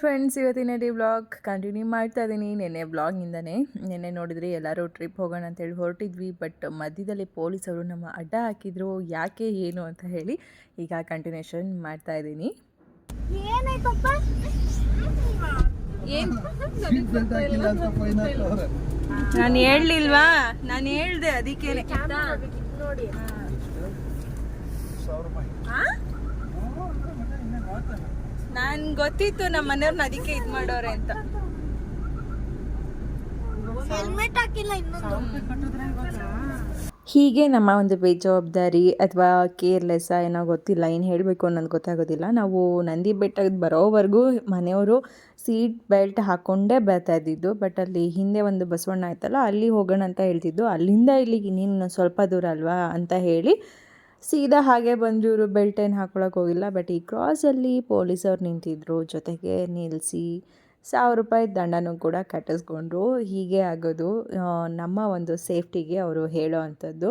Friends ಇವತ್ತಿನ day blog continue ಮಾಡ್ತಾ ಇದ್ದೀನಿ ನೆನ್ನೆ ಬ್ಲಾಗ್ನಿಂದನೇ ನೆನ್ನೆ ನೋಡಿದರೆ ಎಲ್ಲರೂ ಟ್ರಿಪ್ ಹೋಗೋಣ ಅಂತೇಳಿ ಹೊರಟಿದ್ವಿ. ಬಟ್ ಮಧ್ಯದಲ್ಲಿ ಪೊಲೀಸರು ನಮ್ಮ ಅಡ್ಡ ಹಾಕಿದ್ರು. ಯಾಕೆ ಏನು ಅಂತ ಹೇಳಿ ಈಗ ಕಂಟಿನ್ಯೂಷನ್ ಮಾಡ್ತಾ ಇದ್ದೀನಿ ನಾನು ಹೇಳಲಿಲ್ವಾ? ನಾನು ಹೇಳ್ದೆ ಅದಕ್ಕೆ ನೋಡಿ. ನನ್ಗೆ ಗೊತ್ತಿತ್ತು ನಮ್ಮ ಮನೆಯವ್ರನ್ನ ಅದಕ್ಕೆ ಇದ್ ಮಾಡೋರೆ ಅಂತ. ಹೆಲ್ಮೆಟ್ ಹಾಕಿಲ್ಲ ಇನ್ನೊಂದು. ಹೀಗೆ ನಮ್ಮ ಒಂದು ಬೇಜವಾಬ್ದಾರಿ ಅಥವಾ ಕೇರ್ಲೆಸ್ ಏನೋ ಗೊತ್ತಿಲ್ಲ ಏನು ಹೇಳಬೇಕು ಅನ್ನೋದು ಗೊತ್ತಾಗೋದಿಲ್ಲ. ನಾವು ನಂದಿ ಬೆಟ್ಟಕ್ಕೆ ಬರೋವರೆಗೂ ಮನೆಯವರು ಸೀಟ್ ಬೆಲ್ಟ್ ಹಾಕ್ಕೊಂಡೇ ಬರ್ತಾ ಇದ್ದಿದ್ದು ಬಟ್ ಅಲ್ಲಿ ಹಿಂದೆ ಒಂದು ಬಸವಣ್ಣ ಆಯ್ತಲ್ಲ ಅಲ್ಲಿ ಹೋಗೋಣ ಅಂತ ಹೇಳ್ತಿದ್ದು. ಅಲ್ಲಿಂದ ಇಲ್ಲಿಗೆ ಇನ್ನೇನು ಸ್ವಲ್ಪ ದೂರ ಅಲ್ವಾ ಅಂತ ಹೇಳಿ ಸೀದಾ ಹಾಗೆ ಬಂದು ಇವರು ಬೆಲ್ಟ್ ಏನು ಹಾಕೊಳಕ್ಕೆ ಹೋಗಿಲ್ಲ ಬಟ್ ಈ ಕ್ರಾಸಲ್ಲಿ ಪೊಲೀಸವ್ರು ನಿಂತಿದ್ರು. ಜೊತೆಗೆ ನಿಲ್ಲಿಸಿ ಸಾವಿರ ರೂಪಾಯಿ ದಂಡನೂ ಕೂಡ ಕಟ್ಟಿಸ್ಕೊಂಡ್ರು. ಹೀಗೆ ಆಗೋದು. ನಮ್ಮ ಒಂದು ಸೇಫ್ಟಿಗೆ ಅವರು ಹೇಳೋ ಅಂಥದ್ದು.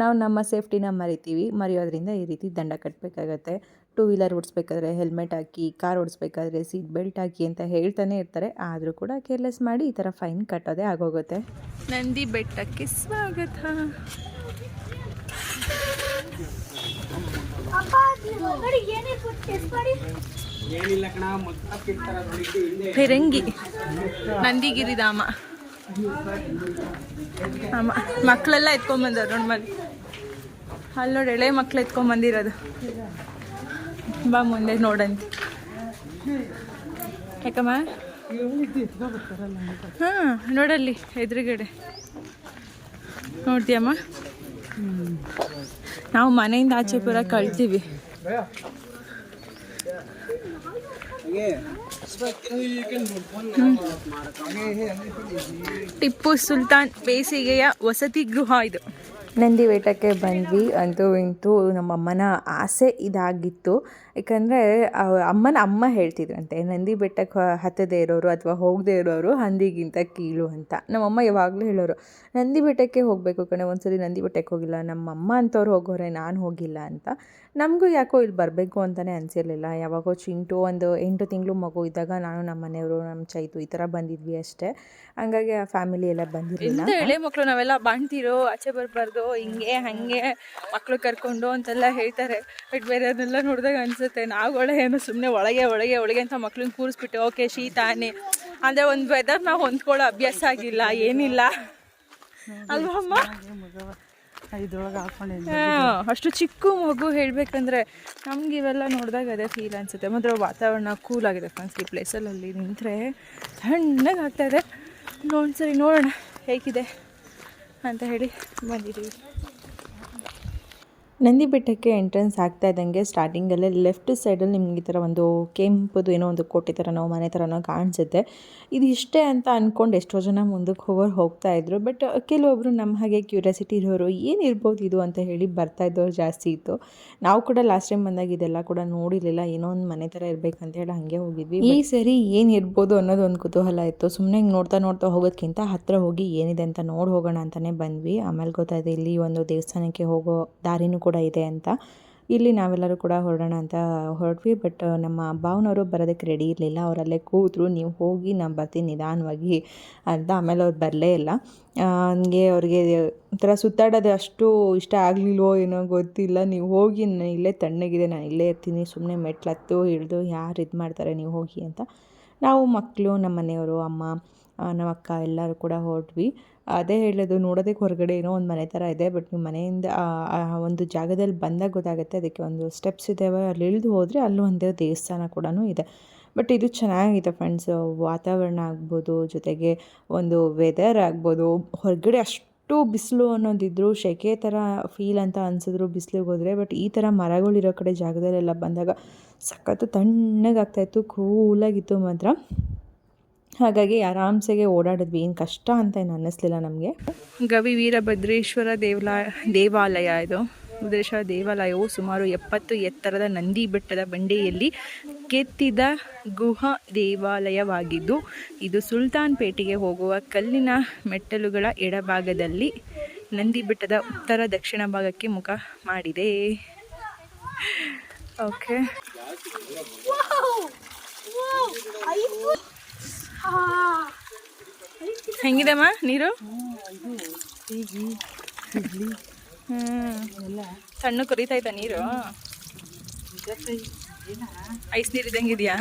ನಾವು ನಮ್ಮ ಸೇಫ್ಟಿನ ಮರಿತೀವಿ. ಮರೆಯೋದ್ರಿಂದ ಈ ರೀತಿ ದಂಡ ಕಟ್ಟಬೇಕಾಗತ್ತೆ ಟೂ ವೀಲರ್ ಓಡಿಸ್ಬೇಕಾದ್ರೆ ಹೆಲ್ಮೆಟ್ ಹಾಕಿ ಕಾರ್ ಓಡಿಸ್ಬೇಕಾದ್ರೆ ಸೀಟ್ ಬೆಲ್ಟ್ ಹಾಕಿ ಅಂತ ಹೇಳ್ತಾನೆ ಇರ್ತಾರೆ. ಆದರೂ ಕೂಡ ಕೇರ್ಲೆಸ್ ಮಾಡಿ ಈ ಥರ ಫೈನ್ ಕಟ್ಟೋದೇ ಆಗೋಗುತ್ತೆ. ನಂದಿ ಬೆಟ್ಟಕ್ಕೆ ಸ್ವಾಗತ ಅಪ್ಪ ಒಳಗಡೆ ಏನೇ ಟೆಸ್ಟ್ ಮಾಡಿ ಫಿರಂಗಿ. ನಂದಿಗಿರಿಧಾಮ ಆಮ ಮಕ್ಕಳೆಲ್ಲ ಎತ್ಕೊಂಬಂದಾರ ನೋಡಿ ಮನೆ ಅಲ್ಲಿ ನೋಡಿ ಎಳೆ ಮಕ್ಳು ಎತ್ಕೊಂಬಂದಿರೋದು ಬಾ ಮುಂದೆ ನೋಡಂತ. ಯಾಕಮ್ಮ? ಹಾಂ ನೋಡಲ್ಲಿ ಎದುರುಗಡೆ. ನೋಡ್ತೀಯಮ್ಮ? ನಾವು ಮನೆಯಿಂದ ಆಚೆ ಪೂರ ಕಳ್ತೀವಿ. ಟಿಪ್ಪು ಸುಲ್ತಾನ್ ಬೇಸಿಗೆಯ ವಸತಿ ಗೃಹ ಇದು. ನಂದಿ ಬೆಟ್ಟಕ್ಕೆ ಬಂದ್ವಿ. ಅಂತೂ ಇಂತೂ ನಮ್ಮಮ್ಮನ ಆಸೆ ಇದಾಗಿತ್ತು. ಯಾಕಂದರೆ ಅಮ್ಮನ ಅಮ್ಮ ಹೇಳ್ತಿದ್ರಂತೆ, ನಂದಿ ಬೆಟ್ಟಕ್ಕೆ ಹತ್ತದೇ ಇರೋರು ಅಥವಾ ಹೋಗದೇ ಇರೋರು ಹಂದಿಗಿಂತ ಕೀಳು ಅಂತ. ನಮ್ಮಮ್ಮ ಯಾವಾಗಲೂ ಹೇಳೋರು, ನಂದಿ ಬೆಟ್ಟಕ್ಕೆ ಹೋಗಬೇಕು ಕಣೆ, ಒಂದ್ಸರಿ ನಂದಿ ಬೆಟ್ಟಕ್ಕೆ ಹೋಗಿಲ್ಲ, ನಮ್ಮಮ್ಮ ಅಂತವ್ರು ಹೋಗೋರೆ, ನಾನು ಹೋಗಿಲ್ಲ ಅಂತ. ನಮಗೂ ಯಾಕೋ ಇಲ್ಲಿ ಬರಬೇಕು ಅಂತಲೇ ಅನಿಸಿರಲಿಲ್ಲ. ಯಾವಾಗೋ ಚಿಂಟು ಒಂದು ಎಂಟು ತಿಂಗಳು ಮಗು ಇದ್ದಾಗ ನಾನು ನಮ್ಮ ಮನೆಯವರು ನಮ್ಮ ಚೈತು ಈ ಥರ ಬಂದಿದ್ವಿ ಅಷ್ಟೇ. ಹಂಗಾಗಿ ಆ ಫ್ಯಾಮಿಲಿ ಎಲ್ಲ ಬಂದಿರಲಿಲ್ಲ. ಎಳೆ ಮಕ್ಕಳು ನಾವೆಲ್ಲ ಬಾಣ್ತಿರೋ, ಆಚೆ ಬರಬಾರ್ದು, ಹಿಂಗೆ, ಹಾಗೆ ಮಕ್ಕಳು ಕರ್ಕೊಂಡು ಅಂತೆಲ್ಲ ಹೇಳ್ತಾರೆ. ಬಟ್ ಬೇರೆ ಅದನ್ನೆಲ್ಲ ನೋಡಿದಾಗ ಅನಿಸುತ್ತೆ. ನಾವುಗಳೇ ಏನು ಸುಮ್ಮನೆ ಒಳಗೆ ಒಳಗೆ ಒಳಗೆ ಅಂತ ಮಕ್ಳನ್ನ ಕೂರಿಸ್ಬಿಟ್ಟು ಓಕೆ ಶೀತ ಆನೆ ಅಂದರೆ ಒಂದು ವೆದರ್ ನಾವು ಹೊಂದ್ಕೊಳ್ಳೋ ಅಭ್ಯಾಸ ಆಗಿಲ್ಲ ಏನಿಲ್ಲ. ಅಲ್ವಾ ಅಮ್ಮ? ಹಾ, ಅಷ್ಟು ಚಿಕ್ಕ ಮಗು ಹೇಳ್ಬೇಕಂದ್ರೆ ನಮ್ಗೆ ಇವೆಲ್ಲ ನೋಡಿದಾಗ ಅದೇ ಫೀಲ್ ಅನ್ಸುತ್ತೆ. ಮಾತ್ರ ವಾತಾವರಣ ಕೂಲ್ ಆಗಿದೆ ಫ್ರೆಂಡ್ಸ್ ಈ ಪ್ಲೇಸಲ್ಲಿ ನಿಂತರೆ ತಣ್ಣಗೆ ಆಗ್ತಾ ಇದೆ. ಒಂದ್ಸರಿ ನೋಡೋಣ ಹೇಗಿದೆ ಅಂತ ಹೇಳಿ ಬಂದಿದ್ದೀವಿ ನಂದಿ ಬೆಟ್ಟಕ್ಕೆ ಎಂಟ್ರೆನ್ಸ್ ಆಗ್ತಾ ಇದ್ದಂಗೆ ಸ್ಟಾರ್ಟಿಂಗಲ್ಲೇ ಲೆಫ್ಟ್ ಸೈಡಲ್ಲಿ ನಿಮ್ಗೆ ಈ ಥರ ಒಂದು ಕೆಂಪದು ಏನೋ ಒಂದು ಕೋಟೆ ಥರನೋ ಮನೆ ಥರನೋ ಕಾಣಿಸುತ್ತೆ. ಇದು ಇಷ್ಟೇ ಅಂತ ಅಂದ್ಕೊಂಡು ಎಷ್ಟೋ ಜನ ಮುಂದಕ್ಕೆ ಹೋಗೋರು ಹೋಗ್ತಾ ಇದ್ರು. ಬಟ್ ಕೆಲವೊಬ್ಬರು ನಮ್ಮ ಹಾಗೆ ಕ್ಯೂರಿಯಾಸಿಟಿ ಇರೋರು ಏನಿರ್ಬೋದು ಇದು ಅಂತ ಹೇಳಿ ಬರ್ತಾ ಇದ್ದವ್ರು ಜಾಸ್ತಿ ಇತ್ತು. ನಾವು ಕೂಡ ಲಾಸ್ಟ್ ಟೈಮ್ ಬಂದಾಗ ಇದೆಲ್ಲ ಕೂಡ ನೋಡಿರಲಿಲ್ಲ. ಏನೋ ಒಂದು ಮನೆ ಥರ ಇರಬೇಕಂತ ಹೇಳಿ ಹಾಗೆ ಹೋಗಿದ್ವಿ. ಈ ಸರಿ ಏನು ಇರ್ಬೋದು ಅನ್ನೋದು ಒಂದು ಕುತೂಹಲ ಇತ್ತು. ಸುಮ್ಮನೆ ನೋಡ್ತಾ ನೋಡ್ತಾ ಹೋಗೋದಕ್ಕಿಂತ ಹತ್ತಿರ ಹೋಗಿ ಏನಿದೆ ಅಂತ ನೋಡಿ ಹೋಗೋಣ ಅಂತಲೇ ಬಂದ್ವಿ. ಆಮೇಲೆ ಗೊತ್ತಾಯ್ತು ಇಲ್ಲಿ ಒಂದು ದೇವಸ್ಥಾನಕ್ಕೆ ಹೋಗೋ ದಾರಿನೂ ಕೂಡ ಇದೆ ಅಂತ. ಇಲ್ಲಿ ನಾವೆಲ್ಲರೂ ಕೂಡ ಹೊರಡೋಣ ಅಂತ ಹೊರಟ್ವಿ, ಬಟ್ ನಮ್ಮ ಭಾವನವರು ಬರೋದಕ್ಕೆ ರೆಡಿ ಇರಲಿಲ್ಲ. ಅವರಲ್ಲೇ ಕೂತರು ನೀವು ಹೋಗಿ ನಾನು ಬರ್ತೀನಿ ನಿಧಾನವಾಗಿ ಅಂತ. ಆಮೇಲೆ ಅವ್ರು ಬರಲೇ ಇಲ್ಲ. ಹಂಗೆ ಅವ್ರಿಗೆ ಒಂಥರ ಸುತ್ತಾಡೋದು ಅಷ್ಟು ಇಷ್ಟ ಆಗಲಿಲ್ವೋ ಏನೋ ಗೊತ್ತಿಲ್ಲ. ನೀವು ಹೋಗಿ ನಾನು ಇಲ್ಲೇ ತಣ್ಣಗಿದೆ ನಾನು ಇಲ್ಲೇ ಇರ್ತೀನಿ ಸುಮ್ಮನೆ ಮೆಟ್ಲತ್ತು ಹಿಡಿದು ಯಾರು ಇದು ಮಾಡ್ತಾರೆ, ನೀವು ಹೋಗಿ ಅಂತ. ನಾವು ಮಕ್ಕಳು ನಮ್ಮ ಮನೆಯವರು, ಅಮ್ಮ ನಮ್ಮ ಅಕ್ಕ ಎಲ್ಲರೂ ಕೂಡ ಹೊರಟ್ವಿ. ಅದೇ ಹೇಳೋದು ನೋಡೋದಕ್ಕೆ ಹೊರಗಡೆ ಏನೋ ಒಂದು ಮನೆ ಥರ ಇದೆ ಬಟ್ ನಿಮ್ಮ ಮನೆಯಿಂದ ಆ, ಒಂದು ಜಾಗದಲ್ಲಿ ಬಂದಾಗ ಗೊತ್ತಾಗುತ್ತೆ ಅದಕ್ಕೆ ಒಂದು ಸ್ಟೆಪ್ಸ್ ಇದ್ದಾವೆ ಅಲ್ಲಿ ಇಳಿದು ಹೋದರೆ ಅಲ್ಲೂ ಒಂದೇ ದೇವಸ್ಥಾನ ಕೂಡ ಇದೆ. ಬಟ್ ಇದು ಚೆನ್ನಾಗಿದೆ ಫ್ರೆಂಡ್ಸ್ ವಾತಾವರಣ ಆಗ್ಬೋದು ಜೊತೆಗೆ ಒಂದು ವೆದರ್ ಆಗ್ಬೋದು ಹೊರಗಡೆ ಅಷ್ಟು ಬಿಸಿಲು ಅನ್ನೋದಿದ್ರು ಶೆಕೆ ಥರ ಫೀಲ್ ಅಂತ ಅನಿಸಿದ್ರು ಬಿಸಿಲಿಗೆ ಹೋದರೆ ಬಟ್ ಈ ಥರ ಮರಗಳಿರೋ ಕಡೆ ಜಾಗದಲ್ಲೆಲ್ಲ ಬಂದಾಗ ಸಖತ್ತು ತಣ್ಣಗಾಗ್ತಾಯಿತ್ತು ಕೂಲಾಗಿತ್ತು ಮಾತ್ರ. ಹಾಗಾಗಿ ಆರಾಮ್ಸೆಗೆ ಓಡಾಡಿದ್ವಿ. ಏನು ಕಷ್ಟ ಅಂತ ಏನು ಅನ್ನಿಸ್ಲಿಲ್ಲ ನಮಗೆ. ಗವಿ ವೀರಭದ್ರೇಶ್ವರ ದೇವಲ ದೇವಾಲಯ ಇದು. ಭದ್ರೇಶ್ವರ ದೇವಾಲಯವು ಸುಮಾರು ಎಪ್ಪತ್ತು ಎತ್ತರದ ನಂದಿ ಬೆಟ್ಟದ ಬಂಡೆಯಲ್ಲಿ ಕೆತ್ತಿದ ಗುಹಾ ದೇವಾಲಯವಾಗಿದ್ದು ಇದು ಸುಲ್ತಾನ್ ಪೇಟೆಗೆ ಹೋಗುವ ಕಲ್ಲಿನ ಮೆಟ್ಟಲುಗಳ ಎಡಭಾಗದಲ್ಲಿ ನಂದಿ ಬೆಟ್ಟದ ಉತ್ತರ ದಕ್ಷಿಣ ಭಾಗಕ್ಕೆ ಮುಖ ಮಾಡಿದೆ. ಓಕೆ ಹೆಂಗಿದೆಮ್ಮ ನೀರು? ಹ್ಞೂ ಸಣ್ಣ ಕುರಿತೈತ ನೀರು? ಐಸ್ ನೀರು ಇದಂಗಿದ್ಯಾ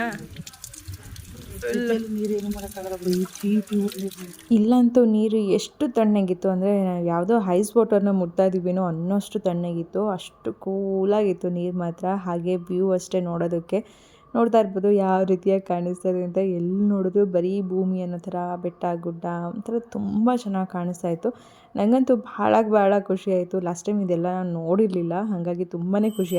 ಇಲ್ಲಂತೂ ನೀರು ಎಷ್ಟು ತಣ್ಣಗಿತ್ತು ಅಂದರೆ ಯಾವುದೋ ಹೈಸ್ ವಾಟರ್ನ ಮುಟ್ತಾ ಇದೀವೇನೋ ಅನ್ನೋಷ್ಟು ತಣ್ಣಗಿತ್ತು ಅಷ್ಟು ಕೂಲಾಗಿತ್ತು ನೀರು ಮಾತ್ರ ಹಾಗೆ ವ್ಯೂ ಅಷ್ಟೇ ನೋಡೋದಕ್ಕೆ. ನೋಡ್ತಾ ಇರ್ಬೋದು ಯಾವ ರೀತಿಯಾಗಿ ಕಾಣಿಸ್ತಾ ಇದೆ ಅಂತ. ಎಲ್ಲಿ ನೋಡಿದ್ರು ಬರೀ ಭೂಮಿ ಅನ್ನೋ ಥರ, ಬೆಟ್ಟ, ಗುಡ್ಡ, ಒಂಥರ ತುಂಬ ಚೆನ್ನಾಗಿ ಕಾಣಿಸ್ತಾ ಇತ್ತು. ನನಗಂತೂ ಭಾಳ ಭಾಳ ಖುಷಿ ಆಯಿತು. ಲಾಸ್ಟ್ ಟೈಮ್ ಇದೆಲ್ಲ ನಾನು ನೋಡಿರಲಿಲ್ಲ. ಹಾಗಾಗಿ ತುಂಬಾ ಖುಷಿ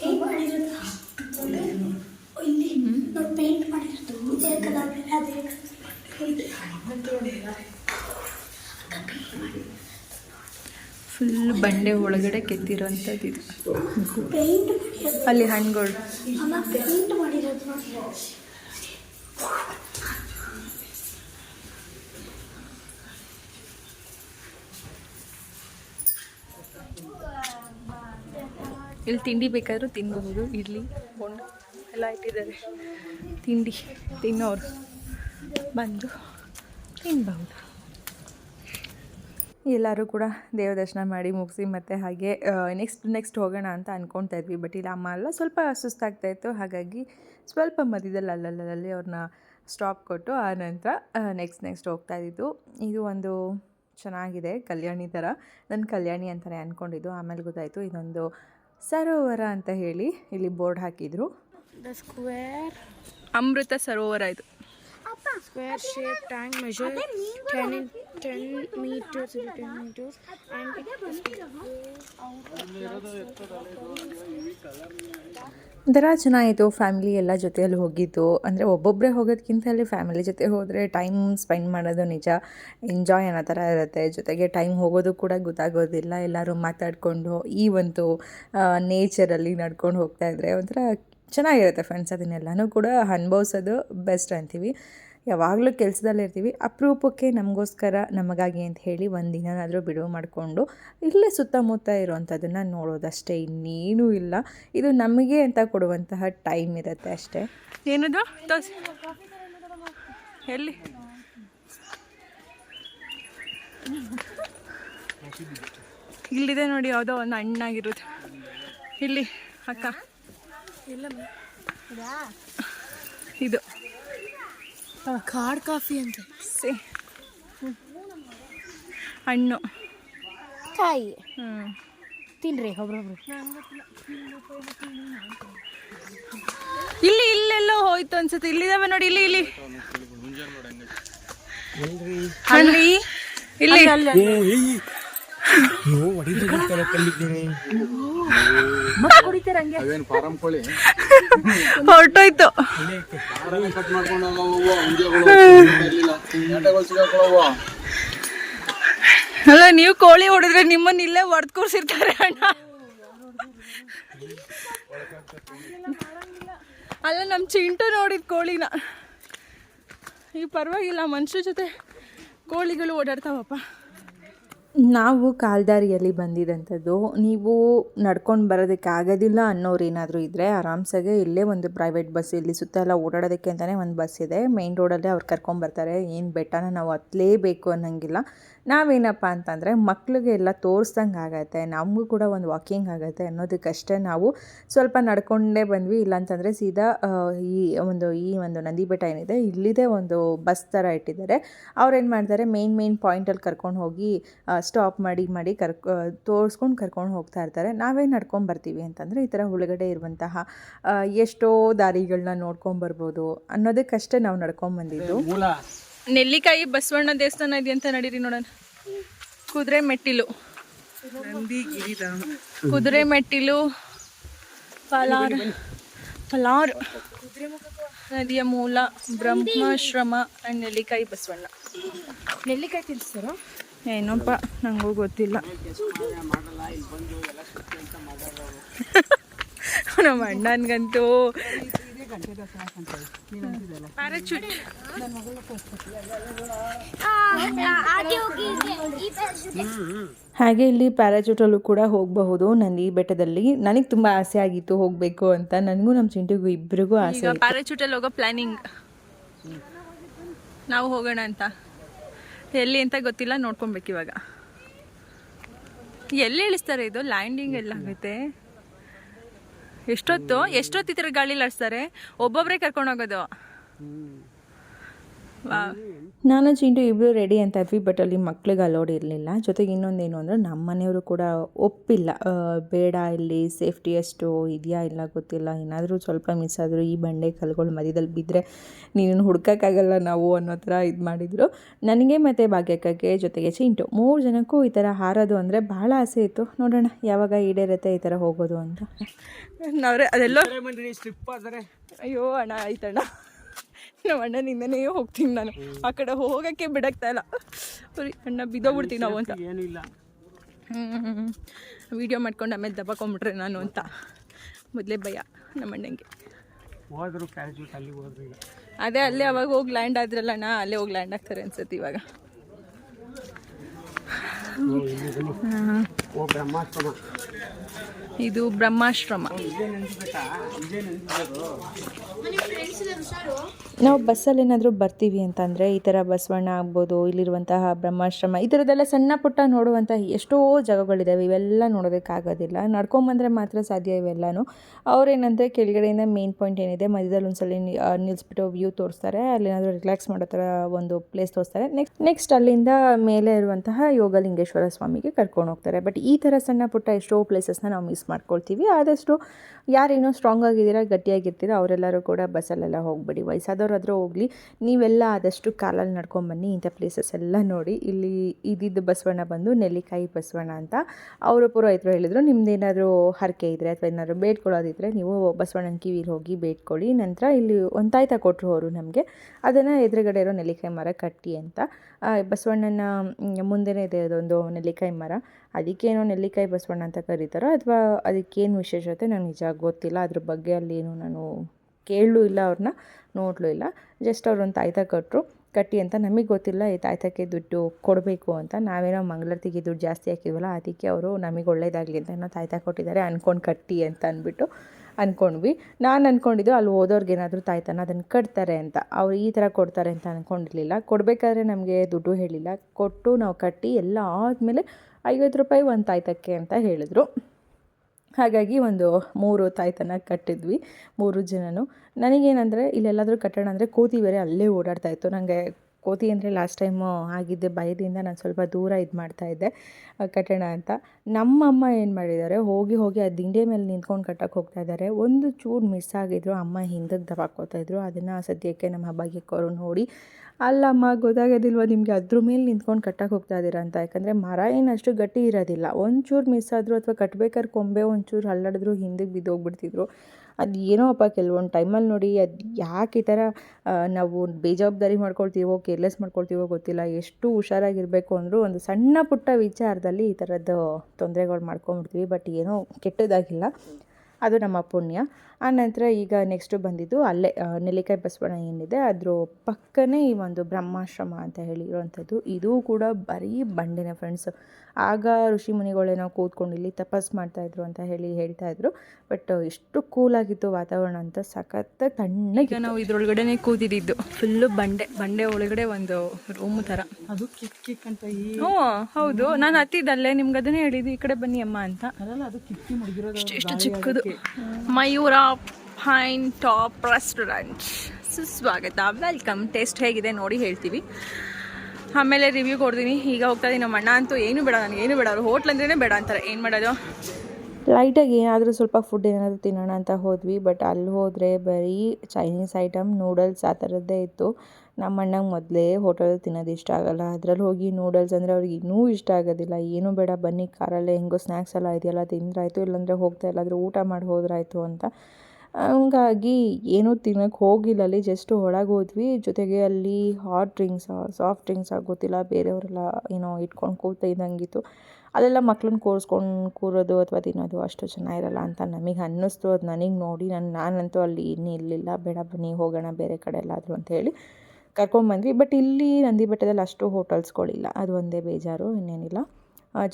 ಹೇಗೆ ಮಾಡಿರೋದು ಇಲ್ಲಿ ನೋಡಿ ಪೇಂಟ್ ಮಾಡಿರೋದು ಇದೇ ಕಲರ್ ಬೇರೆ ಅದೇ ಬಂಡೆ ಒಳಗಡೆ ಕೆತ್ತಿರೋಂಥದ್ದು ಇದು. ಅಲ್ಲಿ ಹಣ್ಣುಗಳು. ಇಲ್ಲಿ ತಿಂಡಿ ಬೇಕಾದರೂ ತಿನ್ಬಹುದು. ಇಡ್ಲಿ, ಬೋಂಡ ಎಲ್ಲ ಇಟ್ಟಿದ್ದಾರೆ. ತಿಂಡಿ ತಿನ್ನೋರು ಬಂದು ತಿನ್ನಬಹುದು ಎಲ್ಲರೂ ಕೂಡ ದೇವ ದರ್ಶನ ಮಾಡಿ ಮುಗಿಸಿ ಮತ್ತು ಹಾಗೆ ನೆಕ್ಸ್ಟ್ ನೆಕ್ಸ್ಟ್ ಹೋಗೋಣ ಅಂತ ಅಂದ್ಕೊಳ್ತಾ ಇದ್ವಿ. ಬಟ್ ಇಲ್ಲಿ ಅಮ್ಮ ಎಲ್ಲ ಸ್ವಲ್ಪ ಸುಸ್ತಾಗ್ತಾಯಿತ್ತು ಹಾಗಾಗಿ ಸ್ವಲ್ಪ ಮಧ್ಯದಲ್ಲಿ ಅಲ್ಲಲ್ಲಲ್ಲಿ ಅವ್ರನ್ನ ಸ್ಟಾಪ್ ಕೊಟ್ಟು ಆ ನಂತರ ನೆಕ್ಸ್ಟ್ ನೆಕ್ಸ್ಟ್ ಹೋಗ್ತಾ ಇದ್ದಿದ್ದು. ಇದು ಒಂದು ಚೆನ್ನಾಗಿದೆ ಕಲ್ಯಾಣಿ ಥರ. ನನ್ನ ಕಲ್ಯಾಣಿ ಅಂತಲೇ ಅಂದ್ಕೊಂಡಿದ್ದು ಆಮೇಲೆ ಗೊತ್ತಾಯಿತು ಇದೊಂದು ಸರೋವರ ಅಂತ ಹೇಳಿ ಇಲ್ಲಿ ಬೋರ್ಡ್ ಹಾಕಿದರು. ದ ಸ್ಕ್ವೇರ್ ಅಮೃತ ಸರೋವರ ಇದು. Square shaped tank measures 10 in 10 meters into 10 meters and ಒಂಥರ ಚೆನ್ನಾಗಿತ್ತು ಫ್ಯಾಮಿಲಿ ಎಲ್ಲ ಜೊತೆಯಲ್ಲಿ ಹೋಗಿದ್ದು. ಅಂದರೆ ಒಬ್ಬೊಬ್ಬರೇ ಹೋಗೋದಕ್ಕಿಂತ ಅಲ್ಲಿ ಫ್ಯಾಮಿಲಿ ಜೊತೆ ಹೋದರೆ ಟೈಮ್ ಸ್ಪೆಂಡ್ ಮಾಡೋದು ನಿಜ. ಎಂಜಾಯ್ ಅನ್ನೋ ಥರ ಇರುತ್ತೆ. ಜೊತೆಗೆ ಟೈಮ್ ಹೋಗೋದು ಕೂಡ ಗೊತ್ತಾಗೋದಿಲ್ಲ. ಎಲ್ಲರೂ ಮಾತಾಡಿಕೊಂಡು ಈ ಒಂದು ನೇಚರಲ್ಲಿ ನಡ್ಕೊಂಡು ಹೋಗ್ತಾ ಇದ್ರೆ ಒಂಥರ ಚೆನ್ನಾಗಿರುತ್ತೆ ಫ್ರೆಂಡ್ಸ್ ಅದನ್ನೆಲ್ಲನೂ ಕೂಡ ಅನುಭವಿಸೋದು ಬೆಸ್ಟ್ ಅಂತೀವಿ. ಯಾವಾಗಲೂ ಕೆಲಸದಲ್ಲೇ ಇರ್ತೀವಿ. ಅಪರೂಪಕ್ಕೆ ನಮಗೋಸ್ಕರ ನಮಗಾಗಿ ಅಂತ ಹೇಳಿ ಒಂದು ದಿನನಾದರೂ ಬಿಡುವು ಮಾಡಿಕೊಂಡು ಇಲ್ಲೇ ಸುತ್ತಮುತ್ತ ಇರುವಂಥದ್ದನ್ನು ನೋಡೋದಷ್ಟೇ ಇನ್ನೇನೂ ಇಲ್ಲ. ಇದು ನಮಗೆ ಅಂತ ಕೊಡುವಂತಹ ಟೈಮ್ ಇರುತ್ತೆ ಅಷ್ಟೇ. ಏನದು? ಎಲ್ಲಿ? ಇಲ್ಲಿದೆ ನೋಡಿ ಯಾವುದೋ ಒಂದು ಹಣ್ಣಾಗಿರೋದು ಇಲ್ಲಿ ಅಕ್ಕ. ಇದು. Card ಕಾಫಿ ಅಂತ. ಸಿ. ಹಣ್ಣು. ಕಾಯಿ ಹ್ಞೂ ತಿನ್ರಿ ಒಬ್ರೊಬ್ರು. ಇಲ್ಲಿ ಇಲ್ಲೆಲ್ಲೋ ಹೋಯ್ತು ಅನ್ಸುತ್ತೆ. ಇಲ್ಲಿದಾವೆ ನೋಡಿ ಇಲ್ಲಿ ಇಲ್ಲಿ. ಅಲ್ಲಿ ಇಲ್ಲಿ. ಅವೇನು ಫಾರಂ ಕೋಳಿ? ಹೊರಟೋಯ್ತು. ಕಟ್ ಮಾಡ್ಕೊಂಡು ಹೋಗವು ಹುಂಜಗಳು ಇರ್ಲಿಲ್ಲ. ಗಂಟೆಗಳು ಸಿಗಾಕೊಳ್ಳವು ಅಲ್ಲ ನೀವು ಕೋಳಿ ಹೊಡೆದ್ರೆ ನಿಮ್ಮನ್ನ ಇಲ್ಲೇ ಹೊಡೆದು ಕೂರ್ಸಿರ್ತಾರೆ ಅಣ್ಣ. ಅಲ್ಲ ನಮ್ಮ ಚಿಂಟು ನೋಡಿದ ಕೋಳಿನ. ಈಗ ಪರವಾಗಿಲ್ಲ ಮನುಷ್ಯ ಜೊತೆ ಕೋಳಿಗಳು ಓಡಾಡ್ತಾವಪ್ಪ. ನಾವು ಕಾಲ್ದಾರಿಯಲ್ಲಿ ಬಂದಿದ್ದಂಥದ್ದು ನೀವು ನಡ್ಕೊಂಡು ಬರೋದಕ್ಕೆ ಆಗೋದಿಲ್ಲ ಅನ್ನೋರು ಏನಾದರೂ ಇದ್ದರೆ ಆರಾಮ್ಸಾಗೆ ಇಲ್ಲೇ ಒಂದು ಪ್ರೈವೇಟ್ ಬಸ್ ಇಲ್ಲಿ ಸುತ್ತ ಎಲ್ಲ ಓಡಾಡೋದಕ್ಕೆ ಅಂತಲೇ ಒಂದು ಬಸ್ ಇದೆ. ಮೇಯ್ನ್ ರೋಡಲ್ಲೇ ಅವ್ರು ಕರ್ಕೊಂಬರ್ತಾರೆ. ಏನು ಬೆಟ್ಟನ ನಾವು ಹತ್ತಲೇಬೇಕು ಅನ್ನೋಂಗಿಲ್ಲ. ನಾವೇನಪ್ಪ ಅಂತಂದರೆ ಮಕ್ಳಿಗೆ ಎಲ್ಲ ತೋರಿಸ್ದಂಗೆ ಆಗತ್ತೆ, ನಮಗೂ ಕೂಡ ಒಂದು ವಾಕಿಂಗ್ ಆಗುತ್ತೆ ಅನ್ನೋದಕ್ಕಷ್ಟೇ ನಾವು ಸ್ವಲ್ಪ ನಡ್ಕೊಂಡೇ ಬಂದ್ವಿ. ಇಲ್ಲಾಂತಂದರೆ ಸೀದಾ ಈ ಒಂದು ಈ ಒಂದು ನಂದಿ ಬೆಟ್ಟ ಏನಿದೆ, ಇಲ್ಲಿದೆ ಒಂದು ಬಸ್ ಥರ ಇಟ್ಟಿದ್ದಾರೆ. ಅವ್ರೇನು ಮಾಡ್ತಾರೆ ಮೇನ್ ಮೇನ್ ಪಾಯಿಂಟಲ್ಲಿ ಕರ್ಕೊಂಡು ಹೋಗಿ ಸ್ಟಾಪ್ ಮಾಡಿ ಮಾಡಿ ಕರ್ಕೊ ತೋರಿಸ್ಕೊಂಡು ಕರ್ಕೊಂಡು ಹೋಗ್ತಾ ಇರ್ತಾರೆ. ನಾವೇ ನಡ್ಕೊಂಡು ಬರ್ತೀವಿ ಅಂತಂದರೆ ಈ ಥರ ಒಳಗಡೆ ಇರುವಂತಹ ಎಷ್ಟೋ ದಾರಿಗಳನ್ನ ನೋಡ್ಕೊಂಬರ್ಬೋದು ಅನ್ನೋದಕ್ಕಷ್ಟೇ ನಾವು ನಡ್ಕೊಂಬಂದಿದ್ದು ಮೂಲ. ನೆಲ್ಲಿಕಾಯಿ ಬಸವಣ್ಣ ದೇವಸ್ಥಾನ ಇದೆ ಅಂತ ನಡೀರಿ ನೋಡೋಣ. ಕುದುರೆ ಮೆಟ್ಟಿಲು. ಕುದುರೆ ಮೆಟ್ಟಿಲು ಪಲಾರ್ ಪಲಾರ್ ನದಿಯ ಮೂಲ ಬ್ರಹ್ಮಾಶ್ರಮ ಆ್ಯಂಡ್ ನೆಲ್ಲಿಕಾಯಿ ಬಸವಣ್ಣ. ನೆಲ್ಲಿಕಾಯಿ ತಿನ್ಸ್ತಾರ? ಏನೋಪ್ಪ ನನಗೂ ಗೊತ್ತಿಲ್ಲ. ನಮ್ಮ ಅಣ್ಣನಿಗಂತೂ ಪ್ಯಾರಾಚೂಟ್ ಆಚೆ ಹೋಗಿ ಇಲ್ಲಿ ಪ್ಯಾರಾಚೂಟಲ್ಲೂ ಕೂಡ ಹೋಗಬಹುದು. ನಂದಿ ಬೆಟ್ಟದಲ್ಲಿ ನನಗೆ ತುಂಬ ಆಸೆ ಆಗಿತ್ತು ಹೋಗಬೇಕು ಅಂತ. ನನಗೂ ನಮ್ಮ ಚಿಂಟಿಗೂ ಇಬ್ಬರಿಗೂ ಆಸೆ. ಪ್ಯಾರಾಚೂಟಲ್ಲಿ ಹೋಗೋ ಪ್ಲಾನಿಂಗ್. ನಾವು ಹೋಗೋಣ ಅಂತ. ಎಲ್ಲಿ ಅಂತ ಗೊತ್ತಿಲ್ಲ ನೋಡ್ಕೊಬೇಕು ಇವಾಗ. ಎಲ್ಲಿ ಇಳಿಸ್ತಾರೆ ಇದು? ಲ್ಯಾಂಡಿಂಗ್ ಎಲ್ಲ ಆಗುತ್ತೆ. ಎಷ್ಟೊತ್ತು ಎಷ್ಟೊತ್ತು ಈ ಥರ ಗಾಳಿಲಿ ಆಡಿಸ್ತಾರೆ ಒಬ್ಬೊಬ್ಬರೇ ಕರ್ಕೊಂಡು ಹೋಗೋದು ನಾನು ಚಿಂಟು ಇಬ್ಬರು ರೆಡಿ ಅಂತ ಇದ್ವಿ ಬಟ್ ಅಲ್ಲಿ ಮಕ್ಳಿಗೆ ಅಲೋಡ್ ಇರಲಿಲ್ಲ. ಜೊತೆಗೆ ಇನ್ನೊಂದೇನು ಅಂದರೆ ನಮ್ಮ ಮನೆಯವರು ಕೂಡ ಒಪ್ಪಿಲ್ಲ. ಬೇಡ ಇಲ್ಲಿ ಸೇಫ್ಟಿ ಎಷ್ಟು ಇದೆಯಾ ಇಲ್ಲ ಗೊತ್ತಿಲ್ಲ. ಏನಾದರೂ ಸ್ವಲ್ಪ ಮಿಸ್ ಆದರೂ ಈ ಬಂಡೆ ಕಲ್ಗಳು ಮಧ್ಯದಲ್ಲಿ ಬಿದ್ದರೆ ನೀನು ಹುಡ್ಕೋಕ್ಕಾಗಲ್ಲ ನಾವು ಅನ್ನೋ ಥರ ಇದು ಮಾಡಿದರು. ನನಗೆ ಮತ್ತು ಭಾಗ್ಯಕ್ಕೆ ಜೊತೆಗೆ ಚಿಂಟು. ಮೂರು ಜನಕ್ಕೂ ಈ ಥರ ಹಾರೋದು ಅಂದರೆ ಭಾಳ ಆಸೆ ಇತ್ತು. ನೋಡೋಣ ಯಾವಾಗ ಈಡೇರುತ್ತೆ ಈ ಥರ ಹೋಗೋದು ಅಂತ. ನಾವ್ರೆ ಅದೆಲ್ಲ ಅಯ್ಯೋ ಅಣ್ಣ ಆಯ್ತಣ್ಣ. ನಮ್ಮ ಅಣ್ಣನಿಂದನೇ ಹೋಗ್ತೀನಿ ನಾನು. ಆ ಕಡೆ ಹೋಗೋಕ್ಕೆ ಬಿಡಕ್ತಾ ಇಲ್ಲ. ಸರಿ ಅಣ್ಣ ಬಿದ್ದೋಗ್ಬಿಡ್ತೀನಿ ನಾವು ಅಂತ. ಏನೂ ಇಲ್ಲ. ವಿಡಿಯೋ ಮಾಡ್ಕೊಂಡು ಆಮೇಲೆ ದಬ್ಬಕೊಂಬಿಟ್ರೆ ನಾನು ಅಂತ. ಮೊದಲೇ ಭಯ ನಮ್ಮ ಅಣ್ಣಂಗೆ. ಹೋದ್ರು ಅಲ್ಲಿ ಹೋದ್ರು ಈಗ. ಅದೇ ಅಲ್ಲೇ ಅವಾಗ ಹೋಗಿ ಲ್ಯಾಂಡ್ ಆದ್ರಲ್ಲ ಅಣ್ಣ ಅಲ್ಲೇ ಹೋಗಿ ಲ್ಯಾಂಡ್ ಆಗ್ತಾರೆ ಅನ್ಸುತ್ತೆ ಇವಾಗ. ಓ ಇದು ಬ್ರಹ್ಮಾಶ್ರಮ. ನಾವು ಬಸ್ಸಲ್ಲಿ ಏನಾದರೂ ಬರ್ತೀವಿ ಅಂತಂದರೆ ಈ ಥರ ಬಸವಣ್ಣ ಆಗ್ಬೋದು, ಇಲ್ಲಿರುವಂತಹ ಬ್ರಹ್ಮಾಶ್ರಮ, ಈ ಥರದ್ದೆಲ್ಲ ಸಣ್ಣ ಪುಟ್ಟ ನೋಡುವಂಥ ಎಷ್ಟೋ ಜಾಗಗಳಿದ್ದಾವೆ ಇವೆಲ್ಲ ನೋಡೋದಕ್ಕಾಗೋದಿಲ್ಲ. ನಡ್ಕೊಂಬಂದರೆ ಮಾತ್ರ ಸಾಧ್ಯ ಇವೆಲ್ಲನೂ. ಅವ್ರೇನಂದರೆ ಕೆಳಗಡೆಯಿಂದ ಮೇನ್ ಪಾಯಿಂಟ್ ಏನಿದೆ, ಮಧ್ಯದಲ್ಲಿ ಒಂದ್ಸಲ ನಿಲ್ಲಿಸ್ಬಿಟ್ಟು ವ್ಯೂ ತೋರಿಸ್ತಾರೆ. ಅಲ್ಲೇನಾದರೂ ರಿಲ್ಯಾಕ್ಸ್ ಮಾಡೋ ಥರ ಒಂದು ಪ್ಲೇಸ್ ತೋರಿಸ್ತಾರೆ. ನೆಕ್ಸ್ಟ್ ನೆಕ್ಸ್ಟ್ ಅಲ್ಲಿಂದ ಮೇಲೆ ಇರುವಂತಹ ಯೋಗಲಿಂಗೇಶ್ವರ ಸ್ವಾಮಿಗೆ ಕರ್ಕೊಂಡು ಹೋಗ್ತಾರೆ. ಬಟ್ ಈ ಥರ ಸಣ್ಣ ಪುಟ್ಟ ಎಷ್ಟೋ ಪ್ಲೇಸಸ್ನ ನಾವು ಮಿಸ್ ಮಾಡ್ಕೊಳ್ತೀವಿ. ಆದಷ್ಟು ಯಾರೇನೋ ಸ್ಟ್ರಾಂಗ್ ಆಗಿದ್ದೀರಾ, ಗಟ್ಟಿಯಾಗಿರ್ತೀರಾ, ಅವರೆಲ್ಲರೂ ಕೂಡ ಬಸ್ಸಲ್ಲೆಲ್ಲ ಹೋಗ್ಬೇಡಿ. ವಯಸ್ಸಾದವ್ರಾದರೂ ಹೋಗಲಿ. ನೀವೆಲ್ಲ ಆದಷ್ಟು ಕಾಲಲ್ಲಿ ನಡ್ಕೊಂಬನ್ನಿ ಇಂಥ ಪ್ಲೇಸಸ್ ಎಲ್ಲ ನೋಡಿ. ಇಲ್ಲಿ ಇದ್ದಿದ್ದು ಬಸವಣ್ಣ ಬಂದು ನೆಲ್ಲಿಕಾಯಿ ಬಸವಣ್ಣ ಅಂತ. ಅವರು ಪುರೋಹಿತರು ಹೇಳಿದರು ನಿಮ್ಮದೇನಾದರೂ ಹರಕೆ ಇದ್ದರೆ ಅಥವಾ ಏನಾದರೂ ಬೇಡ್ಕೊಳ್ಳೋದಿದ್ದರೆ ನೀವು ಬಸವಣ್ಣನ ಕಿವಿಲಿ ಹೋಗಿ ಬೇಡ್ಕೊಳ್ಳಿ. ನಂತರ ಇಲ್ಲಿ ಒಂದು ತಾಯ್ತ ಕೊಟ್ಟರು ಅವರು ನಮಗೆ. ಅದನ್ನು ಎದುರುಗಡೆ ಇರೋ ನೆಲ್ಲಿಕಾಯಿ ಮರ ಕಟ್ಟಿ ಅಂತ. ಬಸವಣ್ಣನ ಮುಂದೆನೇ ಇದೆ ಅದೊಂದು ನೆಲ್ಲಿಕಾಯಿ ಮರ. ಅದಕ್ಕೇನೋ ನೆಲ್ಲಿಕಾಯಿ ಬಸವಣ್ಣ ಅಂತ ಕರೀತಾರೋ ಅಥವಾ ಅದಕ್ಕೇನು ವಿಶೇಷತೆ ನನಗೆ ನಿಜ ಗೊತ್ತಿಲ್ಲ. ಅದ್ರ ಬಗ್ಗೆ ಅಲ್ಲಿ ಏನು ನಾನು ಕೇಳಲೂ ಇಲ್ಲ, ಅವ್ರನ್ನ ನೋಡಲೂ ಇಲ್ಲ. ಜಸ್ಟ್ ಅವ್ರೊಂದು ತಾಯ್ತ ಕಟ್ಟರು ಕಟ್ಟಿ ಅಂತ ನಮಗೆ ಗೊತ್ತಿಲ್ಲ, ಈ ತಾಯ್ತಕ್ಕೆ ದುಡ್ಡು ಕೊಡಬೇಕು ಅಂತ. ನಾವೇನೋ ಮಂಗಳಾರತಿಗೆ ದುಡ್ಡು ಜಾಸ್ತಿ ಹಾಕಿದ್ವಲ್ಲ ಅದಕ್ಕೆ ಅವರು ನಮಗೆ ಒಳ್ಳೇದಾಗಲಿ ಅಂತ ಏನೋ ತಾಯ್ತ ಕೊಟ್ಟಿದ್ದಾರೆ ಅಂದ್ಕೊಂಡು ಕಟ್ಟಿ ಅಂತ ಅಂದ್ಬಿಟ್ಟು ಅಂದ್ಕೊಂಡ್ವಿ ನಾನು ಅಂದ್ಕೊಂಡಿದ್ದು ಅಲ್ಲಿ ಹೋದವ್ರಿಗೆ ಏನಾದರೂ ತಾಯ್ತನ ಅದನ್ನು ಕಟ್ತಾರೆ ಅಂತ. ಅವ್ರು ಈ ಥರ ಕೊಡ್ತಾರೆ ಅಂತ ಅಂದ್ಕೊಂಡಿರಲಿಲ್ಲ ಕೊಡಬೇಕಾದ್ರೆ ನಮಗೆ ದುಡ್ಡು ಹೇಳಿಲ್ಲ. ಕೊಟ್ಟು ನಾವು ಕಟ್ಟಿ ಎಲ್ಲ ಆದಮೇಲೆ ಐವತ್ತು ರೂಪಾಯಿ ಒಂದು ತಾಯ್ತಕ್ಕೆ ಅಂತ ಹೇಳಿದ್ರು. ಹಾಗಾಗಿ ಒಂದು ಮೂರು ತಾಯ್ತನ ಕಟ್ಟಿದ್ವಿ, ಮೂರು ಜನನು. ನನಗೇನಂದರೆ, ಇಲ್ಲೆಲ್ಲಾದರೂ ಕಟ್ಟೋಣ ಅಂದರೆ ಕೋತಿ ಬೇರೆ ಅಲ್ಲೇ ಓಡಾಡ್ತಾ ಇತ್ತು. ನನಗೆ ಕೋತಿ ಅಂದರೆ ಲಾಸ್ಟ್ ಟೈಮು ಆಗಿದ್ದೆ ಭಯದಿಂದ ನಾನು ಸ್ವಲ್ಪ ದೂರ ಇದು ಮಾಡ್ತಾಯಿದ್ದೆ ಕಟ್ಟೋಣ ಅಂತ. ನಮ್ಮಮ್ಮ ಏನು ಮಾಡಿದ್ದಾರೆ, ಹೋಗಿ ಹೋಗಿ ಆ ದಿಂಡೆ ಮೇಲೆ ನಿಂತ್ಕೊಂಡು ಕಟ್ಟಕ್ಕೆ ಹೋಗ್ತಾ ಇದ್ದಾರೆ. ಒಂದು ಚೂರು ಮಿಸ್ ಆಗಿದ್ರು, ಅಮ್ಮ ಹಿಂದಕ್ಕೆ ದಬಾಕೋತಾ ಇದ್ರು. ಅದನ್ನು ಸದ್ಯಕ್ಕೆ ನಮ್ಮ ಭಾಗ್ಯಕ್ಕವರು ನೋಡಿ ಅಲ್ಲಮ್ಮ ಗೊತ್ತಾಗೋದಿಲ್ವ ನಿಮಗೆ ಅದ್ರ ಮೇಲೆ ನಿಂತ್ಕೊಂಡು ಕಟ್ಟಕ್ಕೆ ಹೋಗ್ತಾ ಇದ್ದೀರಾ ಅಂತ. ಯಾಕಂದರೆ ಮರ ಏನಷ್ಟು ಗಟ್ಟಿ ಇರೋದಿಲ್ಲ. ಒಂಚೂರು ಮಿಸ್ ಆದರೂ ಅಥವಾ ಕಟ್ಬೇಕಾದ್ರೆ ಕೊಂಬೆ, ಒಂಚೂರು ಹಲ್ಲಾಡಿದ್ರು ಹಿಂದಕ್ಕೆ ಬಿದ್ದೋಗ್ಬಿಡ್ತಿದ್ರು. ಅದು ಏನೋ ಅಪ್ಪ ಕೆಲವೊಂದು ಟೈಮಲ್ಲಿ ನೋಡಿ ಅದು ಯಾಕೆ ಈ ಥರ ನಾವು ಬೇಜವಾಬ್ದಾರಿ ಮಾಡ್ಕೊಳ್ತೀವೋ ಕೇರ್ಲೆಸ್ ಮಾಡ್ಕೊಳ್ತೀವೋ ಗೊತ್ತಿಲ್ಲ. ಎಷ್ಟು ಹುಷಾರಾಗಿರಬೇಕು ಅಂದರೂ ಒಂದು ಸಣ್ಣ ಪುಟ್ಟ ವಿಚಾರದಲ್ಲಿ ಈ ಥರದ್ದು ತೊಂದರೆಗಳು ಮಾಡ್ಕೊಂಬಿಡ್ತೀವಿ ಬಟ್ ಏನೋ ಕೆಟ್ಟದಾಗಿಲ್ಲ. ಅದು ನಮ್ಮ ಪುಣ್ಯ. ಆ ನಂತರ ಈಗ ನೆಕ್ಸ್ಟು ಬಂದಿದ್ದು ಅಲ್ಲೇ ನೆಲ್ಲಿಕಾಯಿ ಬಸವಣ್ಣ ಏನಿದೆ, ಅದ್ರ ಪಕ್ಕನೇ ಈ ಒಂದು ಬ್ರಹ್ಮಾಶ್ರಮ ಅಂತ ಹೇಳಿರುವಂಥದ್ದು. ಇದು ಕೂಡ ಬರೀ ಬಂಡೆನೇ ಫ್ರೆಂಡ್ಸ್ ಆಗ ಋಷಿ ಮುನಿಗಳೇನೋ ಕೂತ್ಕೊಂಡು ಇಲ್ಲಿ ತಪಸ್ ಮಾಡ್ತಾಯಿದ್ರು ಅಂತ ಹೇಳಿ ಹೇಳ್ತಾ ಇದ್ರು. ಬಟ್ ಎಷ್ಟು ಕೂಲಾಗಿತ್ತು ವಾತಾವರಣ ಅಂತ ಸಖತ್ ತಣ್ಣಗೆ ನಾವು ಇದ್ರೊಳಗಡೆನೆ ಕೂತಿದ್ದು. ಫುಲ್ಲು ಬಂಡೆ ಬಂಡೆ ಒಳಗಡೆ ಒಂದು ರೂಮ್ ಥರ ಅದು ಕಿಕ್ ಕಿಕ್ ಅಂತ ಹ್ಞೂ ಹೌದು. ನಾನು ಹತ್ತಿದ್ದಲ್ಲೇ ನಿಮ್ಗೆ ಅದನ್ನೇ ಹೇಳಿದ್ದು ಈ ಕಡೆ ಬನ್ನಿ ಅಮ್ಮ ಅಂತ. ಅದು ಕಿಕ್ಕಿ ಇಷ್ಟು ಚಿಕ್ಕದು. ಮಯೂರ ಫೈನ್ ಟಾಪ್ ರೆಸ್ಟೋರೆಂಟ್ ಸುಸ್ವಾಗತ. ವೆಲ್ಕಮ್ ಟೇಸ್ಟ್ ಹೇಗಿದೆ ನೋಡಿ ಹೇಳ್ತೀವಿ. ಆಮೇಲೆ ರಿವ್ಯೂ ಕೊಡ್ತೀನಿ. ಈಗ ಹೋಗ್ತಾ ಇದ್ದೀನಿ ನಮ್ಮ ಅಣ್ಣ ಅಂತೂ ಏನು ಬೇಡ ನನಗೆ, ಏನು ಬೇಡ. ಅವ್ರು ಹೋಟ್ಲ್ ಅಂದ್ರೇ ಬೇಡ ಅಂತಾರೆ. ಏನು ಮಾಡೋದು? ಲೈಟಾಗಿ ಏನಾದರೂ ಸ್ವಲ್ಪ ಫುಡ್ ಏನಾದರೂ ತಿನ್ನೋಣ ಅಂತ ಹೋದ್ವಿ. ಬಟ್ ಅಲ್ಲಿ ಹೋದರೆ ಬರೀ ಚೈನೀಸ್ ಐಟಮ್ ನೂಡಲ್ಸ್ ಆ ಥರದ್ದೇ ಇತ್ತು. ನಮ್ಮ ಅಣ್ಣಂಗೆ ಮೊದಲೇ ಹೋಟೆಲ್ ತಿನ್ನೋದು ಇಷ್ಟ ಆಗಲ್ಲ. ಅದ್ರಲ್ಲಿ ಹೋಗಿ ನೂಡಲ್ಸ್ ಅಂದರೆ ಅವ್ರಿಗೆ ಇನ್ನೂ ಇಷ್ಟ ಆಗೋದಿಲ್ಲ. ಏನೂ ಬೇಡ, ಬನ್ನಿ, ಕಾರಲ್ಲೇ ಹೆಂಗೋ ಸ್ನ್ಯಾಕ್ಸ್ ಎಲ್ಲ ಇದೆಯಲ್ಲ, ತಿಂದ್ರಾಯ್ತು. ಇಲ್ಲಾಂದರೆ ಹೋಗ್ತಾ ಎಲ್ಲಾದರೂ ಊಟ ಮಾಡಿ ಹೋದ್ರಾಯ್ತು ಅಂತ. ಹಂಗಾಗಿ ಏನೂ ತಿನ್ನೋಕ್ಕೆ ಹೋಗಿಲ್ಲ. ಅಲ್ಲಿ ಜಸ್ಟ್ ಒಳಗೆ ಹೋದ್ವಿ. ಜೊತೆಗೆ ಅಲ್ಲಿ ಹಾಟ್ ಡ್ರಿಂಕ್ಸ್ ಸಾಫ್ಟ್ ಡ್ರಿಂಕ್ಸ್ ಗೊತ್ತಿಲ್ಲ. ಬೇರೆಯವರೆಲ್ಲ ಏನೋ ಇಟ್ಕೊಂಡು ಕೂತ ಇದ್ದಂಗಿತ್ತು. ಅಲ್ಲೆಲ್ಲ ಮಕ್ಳನ್ನ ಕೂರಿಸ್ಕೊಂಡು ಕೂರೋದು ಅಥವಾ ತಿನ್ನೋದು ಅಷ್ಟು ಚೆನ್ನಾಗಿರಲ್ಲ ಅಂತ ನಮಗೆ ಅನ್ನಿಸ್ತು. ಅದು ನನಗೆ ನೋಡಿ ನಾನು, ನಾನಂತೂ ಅಲ್ಲಿ ಇನ್ನೂ ಇರಲಿಲ್ಲ. ಬೇಡ ಬನ್ನಿ ಹೋಗೋಣ ಬೇರೆ ಕಡೆ ಎಲ್ಲಾದರೂ ಅಂತ ಹೇಳಿ ಕರ್ಕೊಂಬಂದ್ವಿ. ಬಟ್ ಇಲ್ಲಿ ನಂದಿ ಬೆಟ್ಟದಲ್ಲಿ ಅಷ್ಟು ಹೋಟೆಲ್ಸ್ಗಳಿಲ್ಲ ಅದು ಒಂದೇ ಬೇಜಾರು, ಇನ್ನೇನಿಲ್ಲ.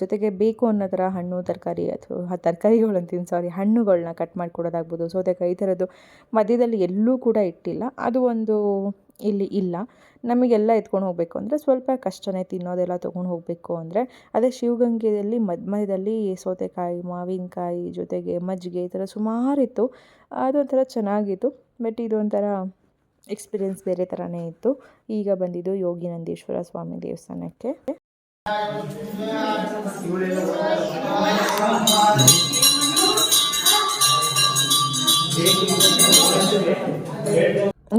ಜೊತೆಗೆ ಬೇಕು ಅನ್ನೋ ಥರ ಹಣ್ಣು, ತರಕಾರಿ ಅಥವಾ ತರಕಾರಿಗಳು ಅಂತೀನಿ ಸಾರಿ ಹಣ್ಣುಗಳನ್ನ ಕಟ್ ಮಾಡಿ ಕೊಡೋದಾಗ್ಬೋದು ಸೌತೆಕಾಯಿ ಈ ಥರದ್ದು ಮಧ್ಯದಲ್ಲಿ ಎಲ್ಲೂ ಕೂಡ ಇಟ್ಟಿಲ್ಲ. ಅದು ಒಂದು ಇಲ್ಲಿ ಇಲ್ಲ. ನಮಗೆಲ್ಲ ಎತ್ಕೊಂಡು ಹೋಗಬೇಕು ಅಂದರೆ ಸ್ವಲ್ಪ ಕಷ್ಟನೇ ತಿನ್ನೋದೆಲ್ಲ ತೊಗೊಂಡು ಹೋಗಬೇಕು ಅಂದರೆ ಅದೇ ಶಿವಗಂಗೆಯಲ್ಲಿ ಮಧ್ಯ ಮಧ್ಯದಲ್ಲಿ ಸೌತೆಕಾಯಿ, ಮಾವಿನಕಾಯಿ ಜೊತೆಗೆ ಮಜ್ಜಿಗೆ ಈ ಥರ ಸುಮಾರಿತ್ತು ಅದೊಂಥರ ಚೆನ್ನಾಗಿತ್ತು. ಬಟ್ ಇದೊಂಥರ ಎಕ್ಸ್ಪೀರಿಯೆನ್ಸ್ ಬೇರೆ ಥರನೇ ಇತ್ತು. ಈಗ ಬಂದಿದ್ದು ಯೋಗಿ ನಂದೀಶ್ವರ ಸ್ವಾಮಿ ದೇವಸ್ಥಾನಕ್ಕೆ.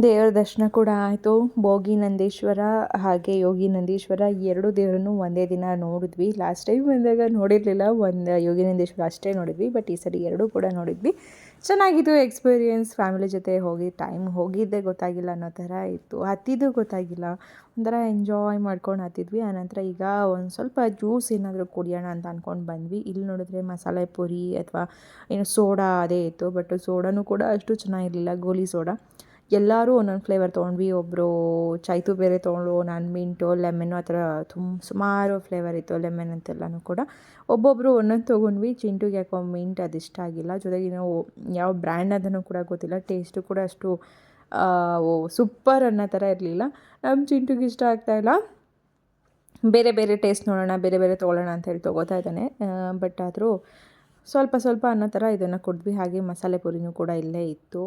ದೇವರ ದರ್ಶನ ಕೂಡ ಆಯಿತು. ಭೋಗಿ ನಂದೀಶ್ವರ ಹಾಗೆ ಯೋಗಿ ನಂದೀಶ್ವರ ಎರಡು ದೇವರನ್ನು ಒಂದೇ ದಿನ ನೋಡಿದ್ವಿ. ಲಾಸ್ಟ್ ಟೈಮ್ ಬಂದಾಗ ನೋಡಿರಲಿಲ್ಲ. ಒಂದು ಯೋಗಿ ನಂದೀಶ್ವರ ಅಷ್ಟೇ ನೋಡಿದ್ವಿ. ಬಟ್ ಈ ಸರಿ ಎರಡೂ ಕೂಡ ನೋಡಿದ್ವಿ. ಚೆನ್ನಾಗಿತ್ತು ಎಕ್ಸ್ಪೀರಿಯೆನ್ಸ್ ಫ್ಯಾಮಿಲಿ ಜೊತೆ ಹೋಗಿ ಟೈಮ್ ಹೋಗಿದ್ದೆ ಗೊತ್ತಾಗಿಲ್ಲ ಅನ್ನೋ ಥರ ಇತ್ತು. ಹತ್ತಿದ್ದು ಗೊತ್ತಾಗಿಲ್ಲ. ಒಂಥರ ಎಂಜಾಯ್ ಮಾಡ್ಕೊಂಡು ಹತ್ತಿದ್ವಿ. ಆನಂತರ ಈಗ ಒಂದು ಸ್ವಲ್ಪ ಜ್ಯೂಸ್ ಏನಾದರೂ ಕುಡಿಯೋಣ ಅಂತ ಅಂದ್ಕೊಂಡು ಬಂದ್ವಿ. ಇಲ್ಲಿ ನೋಡಿದ್ರೆ ಮಸಾಲೆ ಪುರಿ ಅಥವಾ ಏನು ಸೋಡಾ ಅದೇ ಇತ್ತು. ಬಟ್ ಸೋಡಾನು ಕೂಡ ಅಷ್ಟು ಚೆನ್ನಾಗಿರಲಿಲ್ಲ. ಗೋಲಿ ಸೋಡಾ. ಎಲ್ಲರೂ ಒಂದೊಂದು ಫ್ಲೇವರ್ ತೊಗೊಂಡ್ವಿ. ಒಬ್ಬರು ಚೈತು ಬೇರೆ ತೊಗೊಂಡು ನಾನು ಮಿಂಟು ಲೆಮನ್ನು ಆ ಥರ ತುಂಬ ಸುಮಾರು ಫ್ಲೇವರ್ ಇತ್ತು ಲೆಮನ್ ಅಂತೆಲ್ಲನೂ ಕೂಡ. ಒಬ್ಬೊಬ್ಬರು ಒಂದೊಂದು ತೊಗೊಂಡ್ವಿ. ಚಿಂಟುಗೆ ಯಾಕೋ ಮಿಂಟ್ ಅದು ಇಷ್ಟ ಆಗಿಲ್ಲ. ಜೊತೆಗೆ ನಾವು ಯಾವ ಬ್ರ್ಯಾಂಡ್ ಅದನ್ನು ಕೂಡ ಗೊತ್ತಿಲ್ಲ. ಟೇಸ್ಟು ಕೂಡ ಅಷ್ಟು ಸೂಪರ್ ಅನ್ನೋ ಥರ ಇರಲಿಲ್ಲ. ನಮ್ಮ ಚಿಂಟುಗೆ ಇಷ್ಟ ಆಗ್ತಾಯಿಲ್ಲ ಬೇರೆ ಬೇರೆ ಟೇಸ್ಟ್ ನೋಡೋಣ, ಬೇರೆ ಬೇರೆ ತೊಗೊಳ್ಳೋಣ ಅಂತ ಹೇಳಿ ತೊಗೋತಾ ಇದ್ದಾನೆ. ಬಟ್ ಆದರೂ ಸ್ವಲ್ಪ ಸ್ವಲ್ಪ ಅನ್ನೋ ಥರ ಇದನ್ನು ಕೊಟ್ವಿ ಹಾಗೆ ಮಸಾಲೆ ಪುರಿನೂ ಕೂಡ ಇಲ್ಲೇ ಇತ್ತು.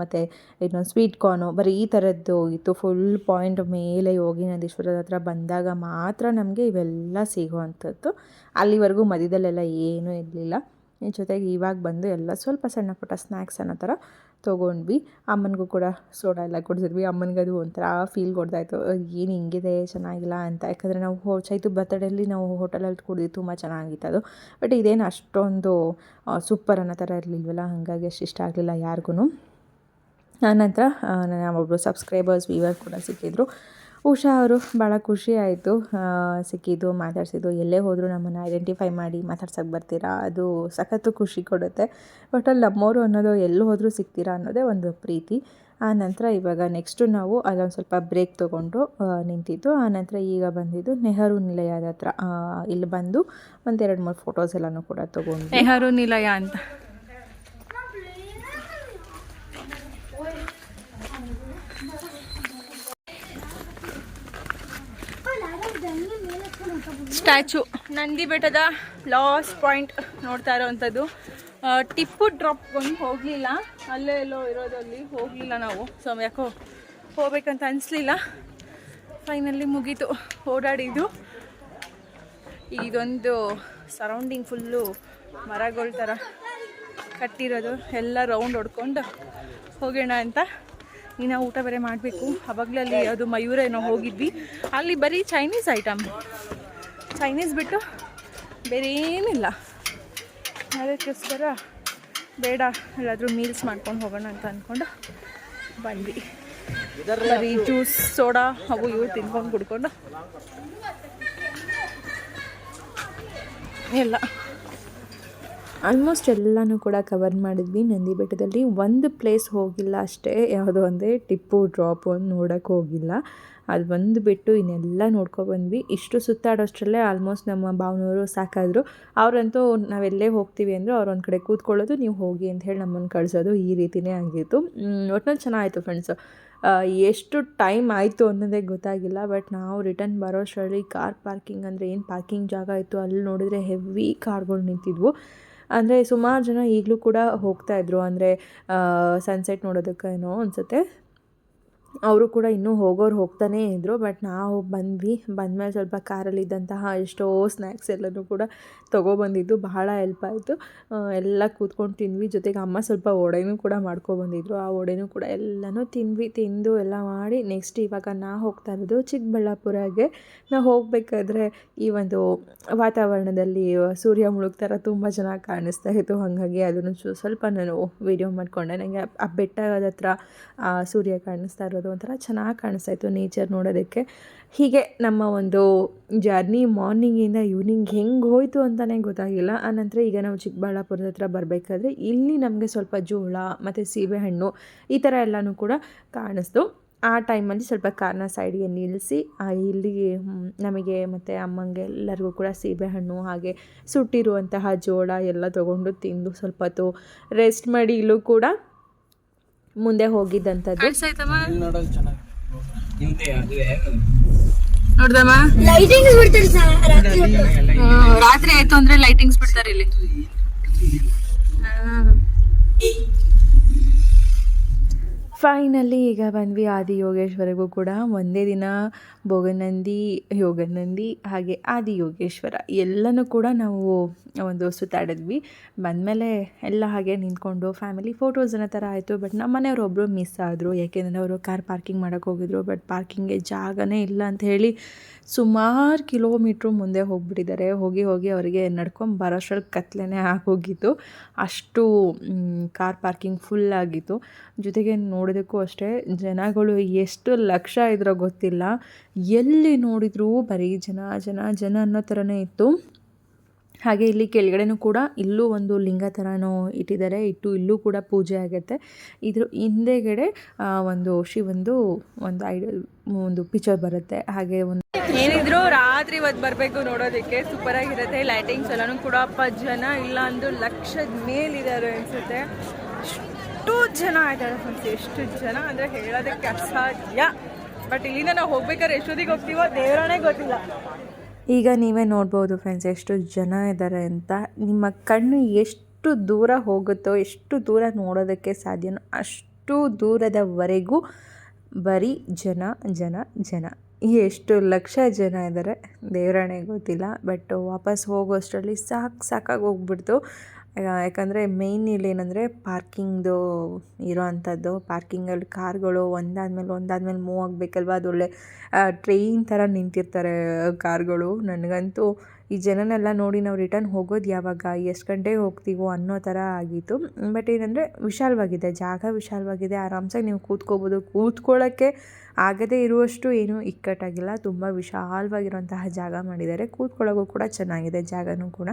ಮತ್ತು ಇನ್ನೊಂದು ಸ್ವೀಟ್ ಕಾರ್ನು ಬರೀ ಈ ಥರದ್ದು ಇತ್ತು. ಫುಲ್ ಪಾಯಿಂಟ್ ಮೇಲೆ ಯೋಗಿ ನಂದೀಶ್ವರದ ಹತ್ರ ಬಂದಾಗ ಮಾತ್ರ ನಮಗೆ ಇವೆಲ್ಲ ಸಿಗುವಂಥದ್ದು. ಅಲ್ಲಿವರೆಗೂ ಮಧ್ಯದಲ್ಲೆಲ್ಲ ಏನೂ ಇರಲಿಲ್ಲ. ಜೊತೆಗೆ ಇವಾಗ ಬಂದು ಎಲ್ಲ ಸ್ವಲ್ಪ ಸಣ್ಣ ಪುಟ್ಟ ಸ್ನ್ಯಾಕ್ಸ್ ಅನ್ನೋ ಥರ ತೊಗೊಂಡ್ವಿ. ಅಮ್ಮನಿಗೂ ಕೂಡ ಸೋಡಾ ಎಲ್ಲ ಕುಡಿಸಿದ್ವಿ. ಅಮ್ಮನಿಗೆ ಅದು ಒಂಥರ ಫೀಲ್ ಕೊಡ್ತಾಯಿತ್ತು. ಏನು ಹಿಂಗಿದೆ? ಚೆನ್ನಾಗಿಲ್ಲ ಅಂತ. ಯಾಕಂದರೆ ನಾವು ಚೈತು ಬರ್ತಡೇಲಿ ನಾವು ಹೋಟೆಲಲ್ಲಿ ಕುಡಿದು ತುಂಬ ಚೆನ್ನಾಗಿತ್ತು ಅದು. ಬಟ್ ಇದೇನು ಅಷ್ಟೊಂದು ಸೂಪರ್ ಅನ್ನೋ ಥರ ಇರಲಿಲ್ವಲ್ಲ? ಹಾಗಾಗಿ ಅಷ್ಟು ಇಷ್ಟ ಆಗಲಿಲ್ಲ ಯಾರಿಗೂ ಆನಂತರ ನನ್ನ ಒಬ್ಬರು ಸಬ್ಸ್ಕ್ರೈಬರ್ಸ್ ವೀವರ್ ಕೂಡ ಸಿಕ್ಕಿದ್ರು. ಉಷಾ ಅವರು ಭಾಳ ಖುಷಿ ಆಯಿತು. ಸಿಕ್ಕಿದ್ದು, ಮಾತಾಡ್ಸಿದ್ದು, ಎಲ್ಲೇ ಹೋದರೂ ನಮ್ಮನ್ನು ಐಡೆಂಟಿಫೈ ಮಾಡಿ ಮಾತಾಡ್ಸೋಕ್ಕೆ ಬರ್ತೀರಾ? ಅದು ಸಖತ್ತು ಖುಷಿ ಕೊಡುತ್ತೆ. ಒಟ್ಟಲ್ಲಿ ನಮ್ಮವರು ಅನ್ನೋದು ಎಲ್ಲಿ ಹೋದರೂ ಸಿಗ್ತೀರಾ ಅನ್ನೋದೇ ಒಂದು ಪ್ರೀತಿ. ಆ ನಂತರ ಇವಾಗ ನೆಕ್ಸ್ಟು ನಾವು ಅಲ್ಲೊಂದು ಸ್ವಲ್ಪ ಬ್ರೇಕ್ ತೊಗೊಂಡು ನಿಂತಿದ್ದು. ಆ ನಂತರ ಈಗ ಬಂದಿದ್ದು ನೆಹರು ನಿಲಯದ ಹತ್ರ. ಇಲ್ಲಿ ಬಂದು ಒಂದೆರಡು ಮೂರು ಫೋಟೋಸ್ ಎಲ್ಲನೂ ಕೂಡ ತೊಗೊಂಡು. ನೆಹರು ನಿಲಯ ಅಂತ. ಸ್ಟ್ಯಾಚು. ನಂದಿ ಬೆಟ್ಟದ ಲಾಸ್ಟ್ ಪಾಯಿಂಟ್ ನೋಡ್ತಾ ಇರೋವಂಥದ್ದು. ಟಿಪ್ಪು ಡ್ರಾಪ್ ಬಂದು ಹೋಗಲಿಲ್ಲ. ಅಲ್ಲೇ ಎಲ್ಲೋ ಇರೋದಲ್ಲಿ ಹೋಗಲಿಲ್ಲ ನಾವು. ಸೊ ಯಾಕೋ ಹೋಗ್ಬೇಕಂತ ಅನಿಸ್ಲಿಲ್ಲ. ಫೈನಲ್ಲಿ ಮುಗೀತು. ಓಡಾಡಿದ್ದು. ಇದೊಂದು ಸರೌಂಡಿಂಗ್ ಫುಲ್ಲು ಮರಗಳ ಥರ ಕಟ್ಟಿರೋದು. ಎಲ್ಲ ರೌಂಡ್ ಹೊಡ್ಕೊಂಡು ಹೋಗೋಣ ಅಂತ. ಇನ್ನು ಊಟ ಬೇರೆ ಮಾಡಬೇಕು. ಅವಾಗಲೇ ಅಲ್ಲಿ ಅದು ಮಯೂರ ಏನೋ ಹೋಗಿದ್ವಿ. ಅಲ್ಲಿ ಬರೀ ಚೈನೀಸ್ ಐಟಮ್ ಚೈನೀಸ್ ಬಿಟ್ಟು ಬೇರೆ ಏನಿಲ್ಲ. ಅದಕ್ಕೋಸ್ಕರ ಬೇಡ, ಎಲ್ಲಾದರೂ ಮೀಲ್ಸ್ ಮಾಡ್ಕೊಂಡು ಹೋಗೋಣ ಅಂತ ಅಂದ್ಕೊಂಡು ಬಂದ್ವಿ. ಬರೀ ಜ್ಯೂಸ್ ಸೋಡಾ ಅವು ಇವು ತಿನ್ಕೊಂಡು ಕುಡ್ಕೊಂಡು. ಎಲ್ಲ. ಆಲ್ಮೋಸ್ಟ್ ಎಲ್ಲನೂ ಕೂಡ ಕವರ್ ಮಾಡಿದ್ವಿ. ನಂದಿ ಬೆಟ್ಟದಲ್ಲಿ ಒಂದು ಪ್ಲೇಸ್ ಹೋಗಿಲ್ಲ ಅಷ್ಟೇ. ಯಾವುದು ಅಂದರೆ ಟಿಪ್ಪು ಡ್ರಾಪ್ ಒಂದು ನೋಡೋಕ್ಕೆ ಹೋಗಿಲ್ಲ. ಅದು ಒಂದು ಬಿಟ್ಟು ಇನ್ನೆಲ್ಲ ನೋಡ್ಕೊಬಂದ್ವಿ ಇಷ್ಟು ಸುತ್ತಾಡೋಷ್ಟರಲ್ಲೇ ಆಲ್ಮೋಸ್ಟ್ ನಮ್ಮ ಭಾವನವರು ಸಾಕಾದರು. ಅವರಂತೂ ನಾವೆಲ್ಲೇ ಹೋಗ್ತೀವಿ ಅಂದರೂ ಅವ್ರು ಒಂದು ಕಡೆ ಕೂತ್ಕೊಳ್ಳೋದು, ನೀವು ಹೋಗಿ ಅಂತ ಹೇಳಿ ನಮ್ಮನ್ನು ಕಳಿಸೋದು ಈ ರೀತಿಯೇ ಆಗಿತ್ತು. ಒಟ್ಟಿನಲ್ಲಿ ಚೆನ್ನಾಗಿತ್ತು ಫ್ರೆಂಡ್ಸು ಎಷ್ಟು ಟೈಮ್ ಆಯಿತು ಅನ್ನೋದೇ ಗೊತ್ತಾಗಿಲ್ಲ ಬಟ್ ನಾವು ರಿಟರ್ನ್ ಬರೋಷ್ಟರಲ್ಲಿ ಕಾರ್ ಪಾರ್ಕಿಂಗ್ ಅಂದರೆ ಏನು ಪಾರ್ಕಿಂಗ್ ಜಾಗ ಇತ್ತು, ಅಲ್ಲಿ ನೋಡಿದ್ರೆ ಹೆವಿ ಕಾರ್ಗಳು ನಿಂತಿದ್ವು. ಅಂದರೆ ಸುಮಾರು ಜನ ಈಗಲೂ ಕೂಡ ಹೋಗ್ತಾ ಇದ್ರು. ಅಂದರೆ ಸನ್ಸೆಟ್ ನೋಡೋದಕ್ಕೇನೋ ಅನಿಸುತ್ತೆ. ಅವರು ಕೂಡ ಇನ್ನೂ ಹೋಗೋರು ಹೋಗ್ತಾನೇ ಇದ್ದರು ಬಟ್ ನಾವು ಬಂದ್ವಿ. ಬಂದಮೇಲೆ ಸ್ವಲ್ಪ ಕಾರಲ್ಲಿದ್ದಂತಹ ಎಷ್ಟೋ ಸ್ನ್ಯಾಕ್ಸ್ ಎಲ್ಲನೂ ಕೂಡ ತೊಗೊಬಂದಿದ್ದು ಬಹಳ ಹೆಲ್ಪ್ ಆಯಿತು. ಎಲ್ಲ ಕೂತ್ಕೊಂಡು ತಿಂದ್ವಿ. ಜೊತೆಗೆ ಅಮ್ಮ ಸ್ವಲ್ಪ ವಡೆನೂ ಕೂಡ ಮಾಡ್ಕೊಬಂದಿದ್ರು ಆ ಒಡೆನೂ ಕೂಡ ಎಲ್ಲನೂ ತಿಂದ್ವಿ, ತಿಂದು ಎಲ್ಲ ಮಾಡಿ. ನೆಕ್ಸ್ಟ್ ಇವಾಗ ನಾ ಹೋಗ್ತಾ ಇರೋದು ಚಿಕ್ಕಬಳ್ಳಾಪುರಗೆ. ನಾವು ಹೋಗಬೇಕಾದ್ರೆ ಈ ಒಂದು ವಾತಾವರಣದಲ್ಲಿ ಸೂರ್ಯ ಮುಳುಗ್ತಾರ, ತುಂಬ ಚೆನ್ನಾಗಿ ಕಾಣಿಸ್ತಾ ಇತ್ತು. ಹಾಗಾಗಿ ಅದನ್ನು ಸ್ವಲ್ಪ ನಾನು ವೀಡಿಯೋ ಮಾಡಿಕೊಂಡೆ. ನನಗೆ ಆ ಬೆಟ್ಟದ ಹತ್ರ ಸೂರ್ಯ ಕಾಣಿಸ್ತಾ ಇರೋದು ಒಂಥರ ಚೆನ್ನಾಗಿ ಕಾಣಿಸ್ತಾ ಇತ್ತು ನೇಚರ್ ನೋಡೋದಕ್ಕೆ. ಹೀಗೆ ನಮ್ಮ ಒಂದು ಜರ್ನಿ ಮಾರ್ನಿಂಗಿಂದ ಈವ್ನಿಂಗ್ ಹೆಂಗೆ ಹೋಯಿತು ಅಂತಲೇ ಗೊತ್ತಾಗಿಲ್ಲ. ಆನಂತರ ಈಗ ನಾವು ಚಿಕ್ಕಬಳ್ಳಾಪುರದ ಹತ್ರ ಬರಬೇಕಾದ್ರೆ ಇಲ್ಲಿ ನಮಗೆ ಸ್ವಲ್ಪ ಜೋಳ ಮತ್ತು ಸೀಬೆಹಣ್ಣು ಈ ಥರ ಎಲ್ಲನೂ ಕೂಡ ಕಾಣಿಸ್ತು. ಆ ಟೈಮಲ್ಲಿ ಸ್ವಲ್ಪ ಕಾರ್ನ ಸೈಡಿಗೆ ನಿಲ್ಲಿಸಿ ಇಲ್ಲಿ ನಮಗೆ ಮತ್ತು ಅಮ್ಮಂಗೆ ಎಲ್ಲರಿಗೂ ಕೂಡ ಸೀಬೆಹಣ್ಣು ಹಾಗೆ ಸುಟ್ಟಿರುವಂತಹ ಜೋಳ ಎಲ್ಲ ತೊಗೊಂಡು ತಿಂದು ಸ್ವಲ್ಪ ಹೊತ್ತು ರೆಸ್ಟ್ ಮಾಡಿ ಇಲ್ಲೂ ಕೂಡ ಮುಂದೆ ಹೋಗಿದ್ದಂಥದ್ದು ನೋಡ್ದಮ್ಮ? ಲೈಟಿಂಗ್ಸ್ ಬಿಡ್ತಾರೆ. ರಾತ್ರಿ ಆಯ್ತು ಅಂದ್ರೆ ಲೈಟಿಂಗ್ಸ್ ಬಿಡ್ತಾರೆ ಇಲ್ಲಿ. ಫೈನಲಿ ಈಗ ಬಂದ್ವಿ ಆದಿ ಯೋಗೇಶ್ವರಿಗೂ ಕೂಡ. ಒಂದೇ ದಿನ ಭೋಗನಂದಿ, ಯೋಗನಂದಿ, ಹಾಗೆ ಆದಿ ಯೋಗೇಶ್ವರ. ಎಲ್ಲನೂ ಕೂಡ ನಾವು ಒಂದು ಸುತ್ತಾಡಿದ್ವಿ ಬಂದಮೇಲೆ ಎಲ್ಲ ಹಾಗೆ ನಿಂತ್ಕೊಂಡು ಫ್ಯಾಮಿಲಿ ಫೋಟೋಸ್ ಅನ್ನೋ ಥರ ಆಯಿತು. ಬಟ್ ನಮ್ಮ ಮನೆಯವರೊಬ್ಬರು ಮಿಸ್ ಆದರು. ಯಾಕೆಂದರೆ ಅವರು ಕಾರ್ ಪಾರ್ಕಿಂಗ್ ಮಾಡೋಕ್ಕೆ ಹೋಗಿದ್ರು. ಬಟ್ ಪಾರ್ಕಿಂಗ್ಗೆ ಜಾಗನೇ ಇಲ್ಲ ಅಂತ ಹೇಳಿ ಸುಮಾರು ಕಿಲೋಮೀಟ್ರು ಮುಂದೆ ಹೋಗ್ಬಿಟ್ಟಿದ್ದಾರೆ. ಹೋಗಿ ಹೋಗಿ ಅವರಿಗೆ ನಡ್ಕೊಂಡು ಬರೋಷ್ಟ್ರಲ್ಲಿ ಕತ್ಲೆನೇ ಆಗೋಗಿತ್ತು. ಅಷ್ಟು ಕಾರ್ ಪಾರ್ಕಿಂಗ್ ಫುಲ್ ಆಗಿತ್ತು. ಜೊತೆಗೆ ನೋಡೋದಕ್ಕೂ ಅಷ್ಟೇ, ಜನಗಳು ಎಷ್ಟು ಲಕ್ಷ ಇದ್ರೋ ಗೊತ್ತಿಲ್ಲ. ಎಲ್ಲಿ ನೋಡಿದರೂ ಬರೀ ಜನ ಜನ ಜನ ಅನ್ನೋ ಥರನೇ ಇತ್ತು. ಹಾಗೆ ಇಲ್ಲಿ ಕೆಳಗಡೆನೂ ಕೂಡ ಇಲ್ಲೂ ಒಂದು ಲಿಂಗ ಥರನೂ ಇಟ್ಟಿದ್ದಾರೆ. ಇಟ್ಟು ಇಲ್ಲೂ ಕೂಡ ಪೂಜೆ ಆಗುತ್ತೆ. ಇದ್ರ ಹಿಂದೆಗಡೆ ಒಂದು ಶಿವಂದು ಒಂದು ಐಡಲ್ ಒಂದು ಪಿಕ್ಚರ್ ಬರುತ್ತೆ. ಹಾಗೆ ಒಂದು ಏನಿದ್ರು ರಾತ್ರಿ ಇವತ್ತು ಬರಬೇಕು ನೋಡೋದಕ್ಕೆ. ಸೂಪರ್ ಆಗಿರುತ್ತೆ. ಲೈಟಿಂಗ್ಸ್ ಎಲ್ಲನೂ ಕೂಡ ಅಪ್ಪ ಜನ ಇಲ್ಲ ಅಂದ್ರು ಲಕ್ಷದ ಮೇಲಿದ್ದಾರೆ ಅನ್ಸುತ್ತೆ. ಎಷ್ಟು ಜನ ಇದ್ದಾರೆ ಫ್ರೆಂಡ್ಸ್ ಎಷ್ಟು ಜನ ಅಂದರೆ ಹೇಳೋದಕ್ಕೆ ಅಸಾಧ್ಯ. ಬಟ್ ಇಲ್ಲಿಂದ ನಾವು ಹೋಗ್ಬೇಕಾದ್ರೆ ಎಷ್ಟೊತ್ತಿಗೆ ಹೋಗ್ತೀವೋ ದೇವರೇ ಗೊತ್ತಿಲ್ಲ. ಈಗ ನೀವೇ ನೋಡ್ಬೋದು ಫ್ರೆಂಡ್ಸ್ ಎಷ್ಟು ಜನ ಇದ್ದಾರೆ ಅಂತ. ನಿಮ್ಮ ಕಣ್ಣು ಎಷ್ಟು ದೂರ ಹೋಗುತ್ತೋ, ಎಷ್ಟು ದೂರ ನೋಡೋದಕ್ಕೆ ಸಾಧ್ಯನೋ ಅಷ್ಟು ದೂರದವರೆಗೂ ಬರೀ ಜನ ಜನ ಜನ. ಎಷ್ಟು ಲಕ್ಷ ಜನ ಇದ್ದಾರೆ ದೇವರಾಣೆ ಗೊತ್ತಿಲ್ಲ ಬಟ್ ವಾಪಸ್ ಹೋಗೋಷ್ಟರಲ್ಲಿ ಸಾಕು ಸಾಕಾಗಿ ಹೋಗ್ಬಿಡ್ತು. ಯಾಕಂದರೆ ಮೇಯ್ನ್ ಇಲ್ಲಿ ಏನಂದರೆ ಪಾರ್ಕಿಂಗ್ದು ಇರೋ ಅಂಥದ್ದು. ಪಾರ್ಕಿಂಗಲ್ಲಿ ಕಾರ್ಗಳು ಒಂದಾದ್ಮೇಲೆ ಒಂದಾದ್ಮೇಲೆ ಮೂವ್ ಆಗಬೇಕಲ್ವ? ಅದೊಳ್ಳೆ ಟ್ರೈನ್ ಥರ ನಿಂತಿರ್ತಾರೆ ಕಾರ್ಗಳು. ನನಗಂತೂ ಈ ಜನನೆಲ್ಲ ನೋಡಿ ನಾವು ರಿಟರ್ನ್ ಹೋಗೋದು ಯಾವಾಗ? ಎಷ್ಟು ಗಂಟೆಗೆ ಹೋಗ್ತೀವೋ ಅನ್ನೋ ಥರ ಆಗಿತ್ತು. ಬಟ್ ಏನಂದರೆ ವಿಶಾಲವಾಗಿದೆ, ಜಾಗ ವಿಶಾಲವಾಗಿದೆ. ಆರಾಮ್ಸಾಗಿ ನೀವು ಕೂತ್ಕೋಬೋದು. ಕೂತ್ಕೊಳ್ಳೋಕ್ಕೆ ಆಗದೇ ಇರುವಷ್ಟು ಏನೂ ಇಕ್ಕಟ್ಟಾಗಿಲ್ಲ. ತುಂಬ ವಿಶಾಲವಾಗಿರುವಂತಹ ಜಾಗ ಮಾಡಿದ್ದಾರೆ. ಕೂತ್ಕೊಳ್ಳೋಕ್ಕೂ ಕೂಡ ಚೆನ್ನಾಗಿದೆ ಜಾಗನೂ ಕೂಡ.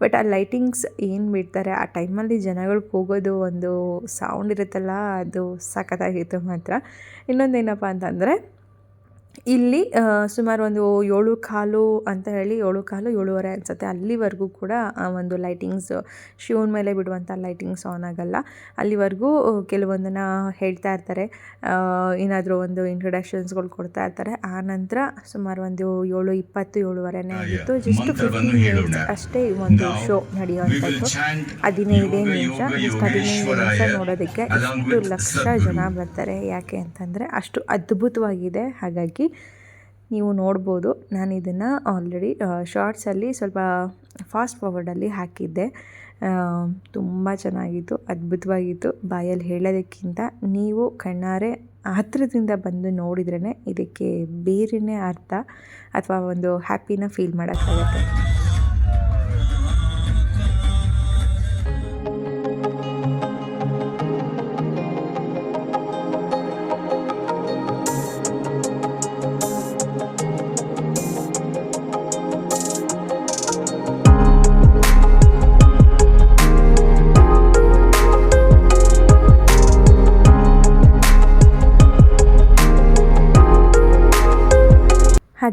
ಬಟ್ ಆ ಲೈಟಿಂಗ್ಸ್ ಏನು ಬಿಡ್ತಾರೆ, ಆ ಟೈಮಲ್ಲಿ ಜನಗಳು ಹೋಗೋದು ಒಂದು ಸೌಂಡ್ ಇರುತ್ತಲ್ಲ, ಅದು ಸಖತ್ತಾಗಿತ್ತು ಮಾತ್ರ. ಇನ್ನೊಂದೇನಪ್ಪ ಅಂತಂದರೆ ಇಲ್ಲಿ ಸುಮಾರು ಒಂದು ಏಳು ಕಾಲು ಅಂತ ಹೇಳಿ ಏಳು ಕಾಲು ಏಳುವರೆ ಅನಿಸುತ್ತೆ. ಅಲ್ಲಿವರೆಗೂ ಕೂಡ ಆ ಒಂದು ಲೈಟಿಂಗ್ಸ್ ಶಿವನ ಮೇಲೆ ಬಿಡುವಂಥ ಲೈಟಿಂಗ್ಸ್ ಆನ್ ಆಗಲ್ಲ. ಅಲ್ಲಿವರೆಗೂ ಕೆಲವೊಂದನ್ನು ಹೇಳ್ತಾ ಇರ್ತಾರೆ. ಏನಾದರೂ ಒಂದು ಇಂಟ್ರೊಡಕ್ಷನ್ಸ್ಗಳು ಕೊಡ್ತಾ ಇರ್ತಾರೆ. ಆ ನಂತರ ಸುಮಾರು ಒಂದು ಏಳು ಇಪ್ಪತ್ತು ಏಳುವರೆನೇ ಆಗಿತ್ತು. ಜಸ್ಟ್ ಫಿಫ್ಟೀನ್ ಮಿನಿಟ್ಸ್ ಅಷ್ಟೇ ಈ ಒಂದು ಶೋ ನಡೆಯುವಂಥದ್ದು. ಹದಿನೈದೇ ನಿಮಿಷ ಜಸ್ಟ್ ಹದಿನೈದು ನಿಮಿಷ ನೋಡೋದಕ್ಕೆ ಎಷ್ಟು ಲಕ್ಷ ಜನ ಬರ್ತಾರೆ. ಯಾಕೆ ಅಂತಂದರೆ ಅಷ್ಟು ಅದ್ಭುತವಾಗಿದೆ. ಹಾಗಾಗಿ ನೀವು ನೋಡ್ಬೋದು. ನಾನು ಇದನ್ನು ಆಲ್ರೆಡಿ ಶಾರ್ಟ್ಸಲ್ಲಿ ಸ್ವಲ್ಪ ಫಾಸ್ಟ್ ಫಾರ್ವರ್ಡಲ್ಲಿ ಹಾಕಿದ್ದೆ. ತುಂಬ ಚೆನ್ನಾಗಿತ್ತು, ಅದ್ಭುತವಾಗಿತ್ತು. ಬಾಯಲ್ಲಿ ಹೇಳೋದಕ್ಕಿಂತ ನೀವು ಕಣ್ಣಾರೆ ಹತ್ತಿರದಿಂದ ಬಂದು ನೋಡಿದ್ರೇ ಇದಕ್ಕೆ ಬೇರೆಯೇ ಅರ್ಥ ಅಥವಾ ಒಂದು ಹ್ಯಾಪಿನ ಫೀಲ್ ಮಾಡೋಕ್ಕಾಗತ್ತೆ.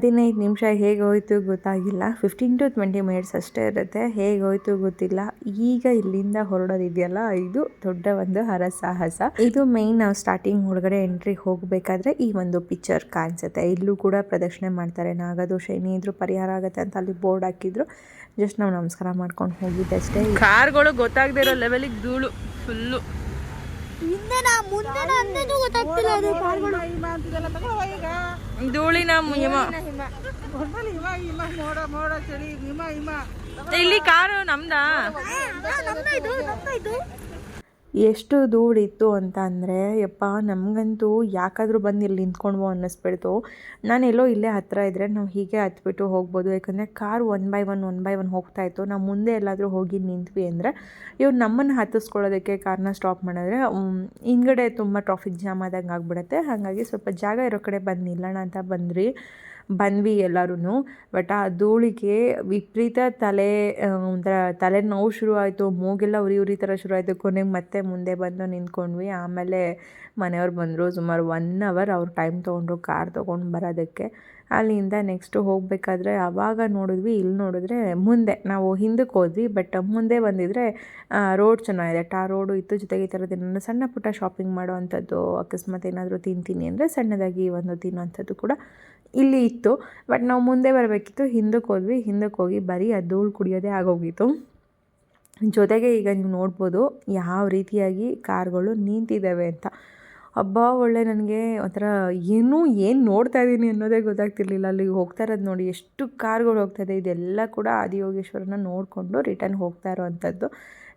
ಹದಿನೈದು ನಿಮಿಷ ಹೇಗೆ ಹೋಯಿತು ಗೊತ್ತಾಗಿಲ್ಲ. ಫಿಫ್ಟೀನ್ ಟು ಟ್ವೆಂಟಿ ಮಿನಿಟ್ಸ್ ಅಷ್ಟೇ ಇರುತ್ತೆ. ಹೇಗೆ ಹೋಯಿತು ಗೊತ್ತಿಲ್ಲ. ಈಗ ಇಲ್ಲಿಂದ ಹೊರಡೋದಿದೆಯಲ್ಲ, ಇದು ದೊಡ್ಡ ಒಂದು ಹರಸಾಹಸ. ಇದು ಮೇನ್ ನಾವು ಸ್ಟಾರ್ಟಿಂಗ್ ಒಳಗಡೆ ಎಂಟ್ರಿ ಹೋಗಬೇಕಾದ್ರೆ ಈ ಒಂದು ಪಿಕ್ಚರ್ ಕಾಣಿಸುತ್ತೆ. ಇಲ್ಲೂ ಕೂಡ ಪ್ರದಕ್ಷಿಣೆ ಮಾಡ್ತಾರೆ. ನಾಗದೋಷ ಇದ್ರು ಪರಿಹಾರ ಆಗುತ್ತೆ ಅಂತ ಅಲ್ಲಿ ಬೋರ್ಡ್ ಹಾಕಿದ್ರು. ಜಸ್ಟ್ ನಾವು ನಮಸ್ಕಾರ ಮಾಡ್ಕೊಂಡು ಹೋಗಿದ್ದಷ್ಟೇ. ಕಾರ್ಗಳು ಗೊತ್ತಾಗದೇ ಇರೋ ಲೆವೆಲಿಗೆ ಧೂಳು ಫುಲ್ಲು ಅಂದೇನು ಗೊತ್ತಾಗ್ತಿಲ್ಲ ಅದು ಕಾರ್ಗಳು ಧೂಳಿನ ಹಿಮ. ಇಲ್ಲಿ ಕಾರು ನಮ್ದಾ? ನಮ್ದಾಯ್ತು ನಮ್ದಾಯ್ತು ಎಷ್ಟು ಧೂಳಿತ್ತು ಅಂತ ಅಂದರೆ, ಯಪ್ಪ, ನಮಗಂತೂ ಯಾಕಾದರೂ ಬಂದು ಇಲ್ಲಿ ನಿಂತ್ಕೊಂಡ್ವೋ ಅನ್ನಿಸ್ಬಿಡ್ತು. ನಾನು ಎಲ್ಲೋ ಇಲ್ಲೇ ಹತ್ತಿರ ಇದ್ದರೆ ನಾವು ಹೀಗೆ ಹತ್ಬಿಟ್ಟು ಹೋಗ್ಬೋದು. ಯಾಕಂದರೆ car one by one one by one ಹೋಗ್ತಾ ಇತ್ತು. ನಾವು ಮುಂದೆ ಎಲ್ಲಾದರೂ ಹೋಗಿ ನಿಂತ್ವಿ ಅಂದರೆ, ಇವ್ರು ನಮ್ಮನ್ನು ಹತ್ತಿಸ್ಕೊಳ್ಳೋದಕ್ಕೆ ಕಾರ್ನ ಸ್ಟಾಪ್ ಮಾಡಿದ್ರೆ ಹಿಂದ್ಗಡೆ ತುಂಬ ಟ್ರಾಫಿಕ್ ಜಾಮ್ ಆದಂಗೆ ಆಗ್ಬಿಡುತ್ತೆ. ಹಾಗಾಗಿ ಸ್ವಲ್ಪ ಜಾಗ ಇರೋ ಕಡೆ ಬಂದು ನಿಲ್ಲೋಣ ಅಂತ ಬಂದ್ರಿ ಬಂದ್ವಿ ಎಲ್ಲರೂ ಬಟ್ ಆ ಧೂಳಿಗೆ ವಿಪರೀತ ತಲೆ ಒಂಥರ ತಲೆನೋವು ಶುರು ಆಯಿತು ಮೂಗೆಲ್ಲ ಉರಿ ಉರಿ ಥರ ಶುರು ಆಯಿತು ಕೊನೆಗೆ ಮತ್ತೆ ಮುಂದೆ ಬಂದು ನಿಂತ್ಕೊಂಡ್ವಿ. ಆಮೇಲೆ ಮನೆಯವ್ರು ಬಂದರು ಸುಮಾರು ಒನ್ ಅವರ್ ಅವ್ರು ಟೈಮ್ ತೊಗೊಂಡ್ರು ಕಾರ್ ತೊಗೊಂಡು ಬರೋದಕ್ಕೆ. ಅಲ್ಲಿಂದ ನೆಕ್ಸ್ಟು ಹೋಗಬೇಕಾದ್ರೆ ಆವಾಗ ನೋಡಿದ್ವಿ ಇಲ್ಲಿ ನೋಡಿದ್ರೆ ಮುಂದೆ. ನಾವು ಹಿಂದಕ್ಕೆ ಹೋದ್ವಿ ಬಟ್ ಮುಂದೆ ಬಂದಿದ್ರೆ ರೋಡ್ ಚೆನ್ನಾಗಿದೆ. ಟಾ ರೋಡು ಇತ್ತು ಜೊತೆಗೆ ಈ ಥರದ್ದು ಏನಾದ್ರು ಸಣ್ಣ ಪುಟ್ಟ ಶಾಪಿಂಗ್ ಮಾಡೋ ಅಂಥದ್ದು ಅಕಸ್ಮಾತ್ ಏನಾದರೂ ತಿಂತೀನಿ ಅಂದರೆ ಸಣ್ಣದಾಗಿ ಒಂದು ತಿನ್ನೋವಂಥದ್ದು ಕೂಡ ಇಲ್ಲಿ ಇತ್ತು. ಬಟ್ ನಾವು ಮುಂದೆ ಬರಬೇಕಿತ್ತು. ಹಿಂದಕ್ಕೆ ಹೋದ್ವಿ. ಹಿಂದಕ್ಕೆ ಹೋಗಿ ಬರೀ ಆ ಧೂಳು ಕುಡಿಯೋದೇ ಆಗೋಗಿತ್ತು. ಜೊತೆಗೆ ಈಗ ನೀವು ನೋಡ್ಬೋದು ಯಾವ ರೀತಿಯಾಗಿ ಕಾರ್ಗಳು ನಿಂತಿದ್ದಾವೆ ಅಂತ. ಹಬ್ಬ ಒಳ್ಳೆ ನನಗೆ ಒಂಥರ ಏನೂ ಏನು ನೋಡ್ತಾ ಇದ್ದೀನಿ ಅನ್ನೋದೇ ಗೊತ್ತಾಗ್ತಿರ್ಲಿಲ್ಲ. ಅಲ್ಲಿ ಹೋಗ್ತಾ ಇರೋದು ನೋಡಿ, ಎಷ್ಟು ಕಾರ್ಗಳು ಹೋಗ್ತಾ ಇದೆ. ಇದೆಲ್ಲ ಕೂಡ ಆದಿಯೋಗೇಶ್ವರನ ನೋಡಿಕೊಂಡು ರಿಟರ್ನ್ ಹೋಗ್ತಾ ಇರೋವಂಥದ್ದು.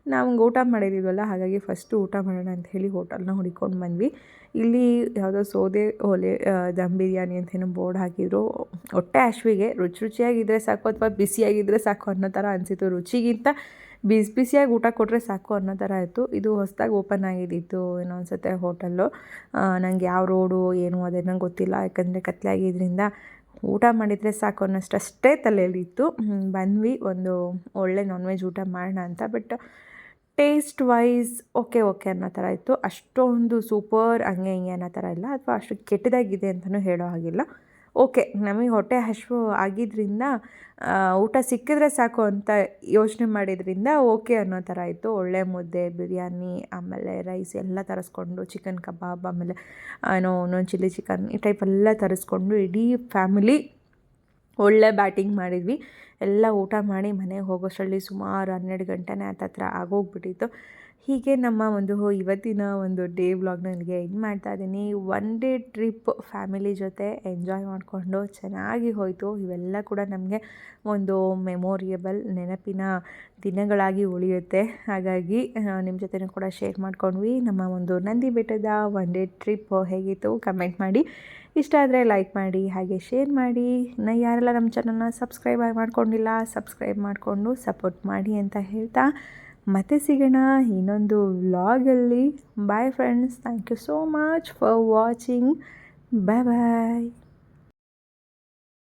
ನಮ್ಗೆ ಊಟ ಮಾಡಿದ್ದೀವಲ್ಲ ಹಾಗಾಗಿ ಫಸ್ಟು ಊಟ ಮಾಡೋಣ ಅಂತ ಹೇಳಿ ಹೋಟೆಲ್ನ ಹುಡ್ಕೊಂಡು ಬಂದ್ವಿ. ಇಲ್ಲಿ ಯಾವುದೋ ಸೋದೆ ಒಲೆ ದಮ್ ಬಿರಿಯಾನಿ ಅಂತ ಏನೋ ಬೋರ್ಡ್ ಹಾಕಿದ್ರು. ಹೊಟ್ಟೆ ಅಶ್ವಿಗೆ ರುಚಿ ರುಚಿಯಾಗಿದ್ದರೆ ಸಾಕು ಅಥವಾ ಬಿಸಿಯಾಗಿದ್ದರೆ ಸಾಕು ಅನ್ನೋ ಥರ ಅನಿಸಿತು ರುಚಿಗಿಂತ ಬಿಸಿ ಬಿಸಿಯಾಗಿ ಊಟ ಕೊಟ್ಟರೆ ಸಾಕು ಅನ್ನೋ ಥರ ಆಯಿತು ಇದು ಹೊಸದಾಗಿ ಓಪನ್ ಆಗಿದ್ದಿತ್ತು ಏನೋ ಅನ್ಸುತ್ತೆ ಹೋಟೆಲ್ಲು ನನಗೆ ಯಾವ ರೋಡು ಏನು ಅದೇನೋ ಗೊತ್ತಿಲ್ಲ. ಯಾಕಂದರೆ ಕತ್ಲೆ ಆಗಿದ್ದರಿಂದ ಊಟ ಮಾಡಿದರೆ ಸಾಕು ಅನ್ನೋಷ್ಟಷ್ಟೇ ತಲೆಯಲ್ಲಿತ್ತು. ಹ್ಮ್, ಬಂದ್ವಿ. ಒಂದು ಒಳ್ಳೆ ನಾನ್ ವೆಜ್ ಊಟ ಮಾಡೋಣ ಅಂತ. But taste wise okay okay ಅನ್ನೋ ಥರ ಇತ್ತು. ಅಷ್ಟೊಂದು ಸೂಪರ್ ಹಂಗೆ ಹಿಂಗೆ ಅನ್ನೋ ಥರ ಇಲ್ಲ. ಅಥವಾ ಅಷ್ಟು ಕೆಟ್ಟದಾಗಿದೆ ಅಂತಲೂ ಹೇಳೋ ಹಾಗಿಲ್ಲ. ಓಕೆ ನಮಗೆ ಹೊಟ್ಟೆ ಹಸಿವು ಆಗಿದ್ದರಿಂದ ಊಟ ಸಿಕ್ಕಿದ್ರೆ ಸಾಕು ಅಂತ ಯೋಚನೆ ಮಾಡಿದ್ರಿಂದ ಓಕೆ ಅನ್ನೋ ಥರ ಇತ್ತು. ಒಳ್ಳೆ ಮುದ್ದೆ, ಬಿರಿಯಾನಿ, ಆಮೇಲೆ ರೈಸ್ ಎಲ್ಲ ತರಿಸ್ಕೊಂಡು ಚಿಕನ್ ಕಬಾಬ್ ಆಮೇಲೆ ಏನೋ, ಒಂದೊಂದು ಚಿಲ್ಲಿ ಚಿಕನ್ ಈ ಟೈಪ್ ಎಲ್ಲ ತರಿಸ್ಕೊಂಡು ಇಡೀ ಫ್ಯಾಮಿಲಿ ಒಳ್ಳೆ ಬ್ಯಾಟಿಂಗ್ ಮಾಡಿದ್ವಿ. ಎಲ್ಲ ಊಟ ಮಾಡಿ ಮನೆಗೆ ಹೋಗೋಷ್ಟರಲ್ಲಿ ಸುಮಾರು ಹನ್ನೆರಡು ಗಂಟೆನೇ ಹತ್ರ ಆಗೋಗ್ಬಿಟ್ಟಿತ್ತು. ಹೀಗೆ ನಮ್ಮ ಒಂದು ಇವತ್ತಿನ ಒಂದು ಡೇ ವ್ಲಾಗ್ ನನಗೆ ಎಂಡ್ ಮಾಡ್ತಾ ಇದ್ದೀನಿ. ಒನ್ ಡೇ ಟ್ರಿಪ್ ಫ್ಯಾಮಿಲಿ ಜೊತೆ ಎಂಜಾಯ್ ಮಾಡಿಕೊಂಡು ಚೆನ್ನಾಗಿ ಹೋಯಿತು. ಇವೆಲ್ಲ ಕೂಡ ನಮಗೆ ಒಂದು ಮೆಮೋರಿಯಬಲ್ ನೆನಪಿನ ದಿನಗಳಾಗಿ ಉಳಿಯುತ್ತೆ. ಹಾಗಾಗಿ ನಿಮ್ಮ ಜೊತೆನೂ ಕೂಡ ಶೇರ್ ಮಾಡ್ಕೊಂಡ್ವಿ. ನಮ್ಮ ಒಂದು ನಂದಿ ಬೆಟ್ಟದ ಒನ್ ಡೇ ಟ್ರಿಪ್ ಹೇಗಿತ್ತು ಕಮೆಂಟ್ ಮಾಡಿ. ಇಷ್ಟ ಆದರೆ ಲೈಕ್ ಮಾಡಿ, ಹಾಗೆ ಶೇರ್ ಮಾಡಿ. ನ ಯಾರೆಲ್ಲ ನಮ್ಮ ಚಾನಲ್ನ ಸಬ್ಸ್ಕ್ರೈಬ್ ಮಾಡ್ಕೊಂಡಿಲ್ಲ ಸಬ್ಸ್ಕ್ರೈಬ್ ಮಾಡಿಕೊಂಡು ಸಪೋರ್ಟ್ ಮಾಡಿ ಅಂತ ಹೇಳ್ತಾ ಮತ್ತೆ ಸಿಗೋಣ ಇನ್ನೊಂದು ವ್ಲಾಗಲ್ಲಿ bye friends thank you so much for watching bye bye